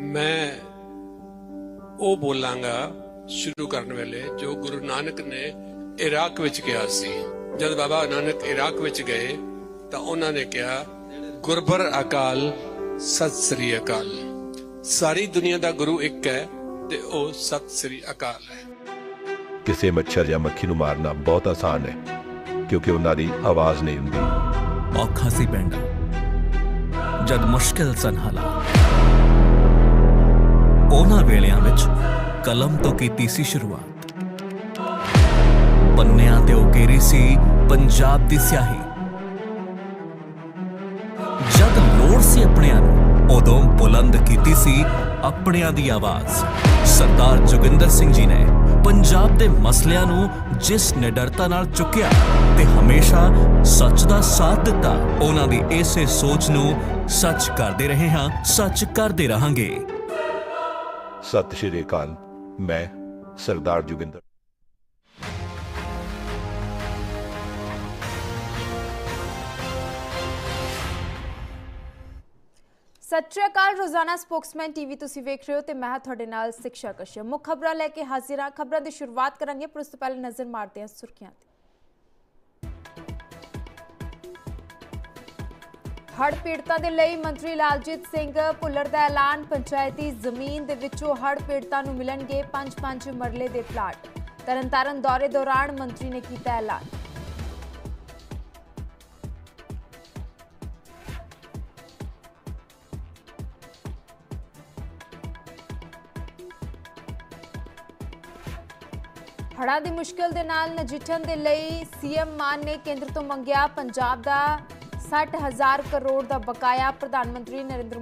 ਮੈਂ ਉਹ ਬੋਲਾਂਗਾ ਸ਼ੁਰੂ ਕਰਨ ਵੇਲੇ ਜੋ ਗੁਰੂ ਨਾਨਕ ਨੇ ਇਰਾਕ ਵਿੱਚ ਕਿਹਾ ਸੀ। ਜਦ ਬਾਬਾ ਨਾਨਕ ਇਰਾਕ ਵਿੱਚ ਗਏ ਤਾਂ ਉਹਨਾਂ ਨੇ ਕਿਹਾ ਗੁਰਬਰ ਅਕਾਲ ਸਤਿ ਸ੍ਰੀ ਅਕਾਲ। ਸਾਰੀ ਦੁਨੀਆ ਦਾ ਗੁਰੂ ਇੱਕ ਹੈ ਤੇ ਉਹ ਸਤਿ ਸ੍ਰੀ ਅਕਾਲ ਹੈ। ਕਿਸੇ ਮੱਛਰ ਜਾਂ ਮੱਖੀ ਨੂੰ ਮਾਰਨਾ ਬਹੁਤ ਆਸਾਨ ਹੈ ਕਿਉਂਕਿ ਉਹਨਾਂ ਦੀ ਆਵਾਜ਼ ਨਹੀਂ ਹੁੰਦੀ। ਔਖਾ ਸੀ ਪਿੰਡ ਜਦ ਮੁਸ਼ਕਿਲ ਸਨ ਹਾਲਾਤ। ਉਹਨਾਂ ਵੇਲਿਆਂ ਵਿੱਚ ਕਲਮ ਤੋਂ ਕੀਤੀ ਸੀ ਸ਼ੁਰੂਆਤ। ਪੰਨਿਆਂ ਤੇ ਉਕੇਰੀ ਸੀ ਪੰਜਾਬ ਦੀ ਸਿਆਹੀ। ਜਦ ਆਪਣਿਆਂ ਨੂੰ ਉਦੋਂ ਬੁਲੰਦ ਕੀਤੀ ਸੀ ਆਪਣਿਆਂ ਦੀ ਆਵਾਜ਼। ਸਰਦਾਰ ਜੋਗਿੰਦਰ ਸਿੰਘ ਜੀ ਨੇ ਪੰਜਾਬ ਦੇ ਮਸਲਿਆਂ ਨੂੰ ਜਿਸ ਨਿਡਰਤਾ ਨਾਲ ਚੁੱਕਿਆ ਤੇ ਹਮੇਸ਼ਾ ਸੱਚ ਦਾ ਸਾਥ ਦਿੱਤਾ, ਉਹਨਾਂ ਦੀ ਇਸੇ ਸੋਚ ਨੂੰ ਸੱਚ ਕਰਦੇ ਰਹੇ ਹਾਂ, ਸੱਚ ਕਰਦੇ ਰਹਾਂਗੇ। ਸਤਿ ਸ਼੍ਰੀ ਅਕਾਲ, ਮੈਂ ਸਰਦਾਰ ਜੋਗਿੰਦਰ ਸਤਿ ਸ਼੍ਰੀ ਅਕਾਲ, ਰੋਜ਼ਾਨਾ ਸਪੋਕਸਮੈਨ ਟੀਵੀ ਤੁਸੀਂ ਵੇਖ ਰਹੇ ਹੋ ਤੇ ਮੈਂ ਤੁਹਾਡੇ ਨਾਲ ਸਿਕਸ਼ਾ ਕਸ਼ਯਪ। ਮੁੱਖ ਖਬਰਾਂ ਲੈ ਕੇ ਹਾਜ਼ਰ ਹਾਂ। ਖਬਰਾਂ ਦੀ ਸ਼ੁਰੂਆਤ ਕਰਾਂਗੇ, ਪਰ ਉਸ ਤੋਂ ਪਹਿਲਾਂ ਨਜ਼ਰ ਮਾਰਦੇ ਹਾਂ ਸੁਰਖੀਆਂ ਤੇ। ਹੜ੍ਹ ਪੀੜਤਾਂ ਦੇ ਲਈ ਮੰਤਰੀ ਲਾਲਜੀਤ ਸਿੰਘ ਭੁੱਲਰ ਦਾ ਐਲਾਨ, ਪੰਚਾਇਤੀ ਜ਼ਮੀਨ ਦੇ ਵਿੱਚੋਂ ਹੜ੍ਹ ਪੀੜਤਾਂ ਨੂੰ ਮਿਲਣਗੇ 5-5 ਮਰਲੇ ਦੇ ਪਲਾਟ। ਤਰਨਤਾਰਨ ਦੌਰੇ ਦੌਰਾਨ ਮੰਤਰੀ ਨੇ ਕੀਤਾ ਐਲਾਨ। ਹੜ੍ਹਾਂ ਦੀ ਮੁਸ਼ਕਲ ਦੇ ਨਾਲ ਨਜਿੱਠਣ ਦੇ ਲਈ ਸੀਐਮ ਮਾਨ ਨੇ ਕੇਂਦਰ ਤੋਂ ਮੰਗਿਆ ਪੰਜਾਬ ਦਾ 60000 ਕਰੋੜ ਦਾ ਬਕਾਇਆ। ਪ੍ਰਧਾਨ ਮੰਤਰੀ ਨਰਿੰਦਰ ਮੋਦੀ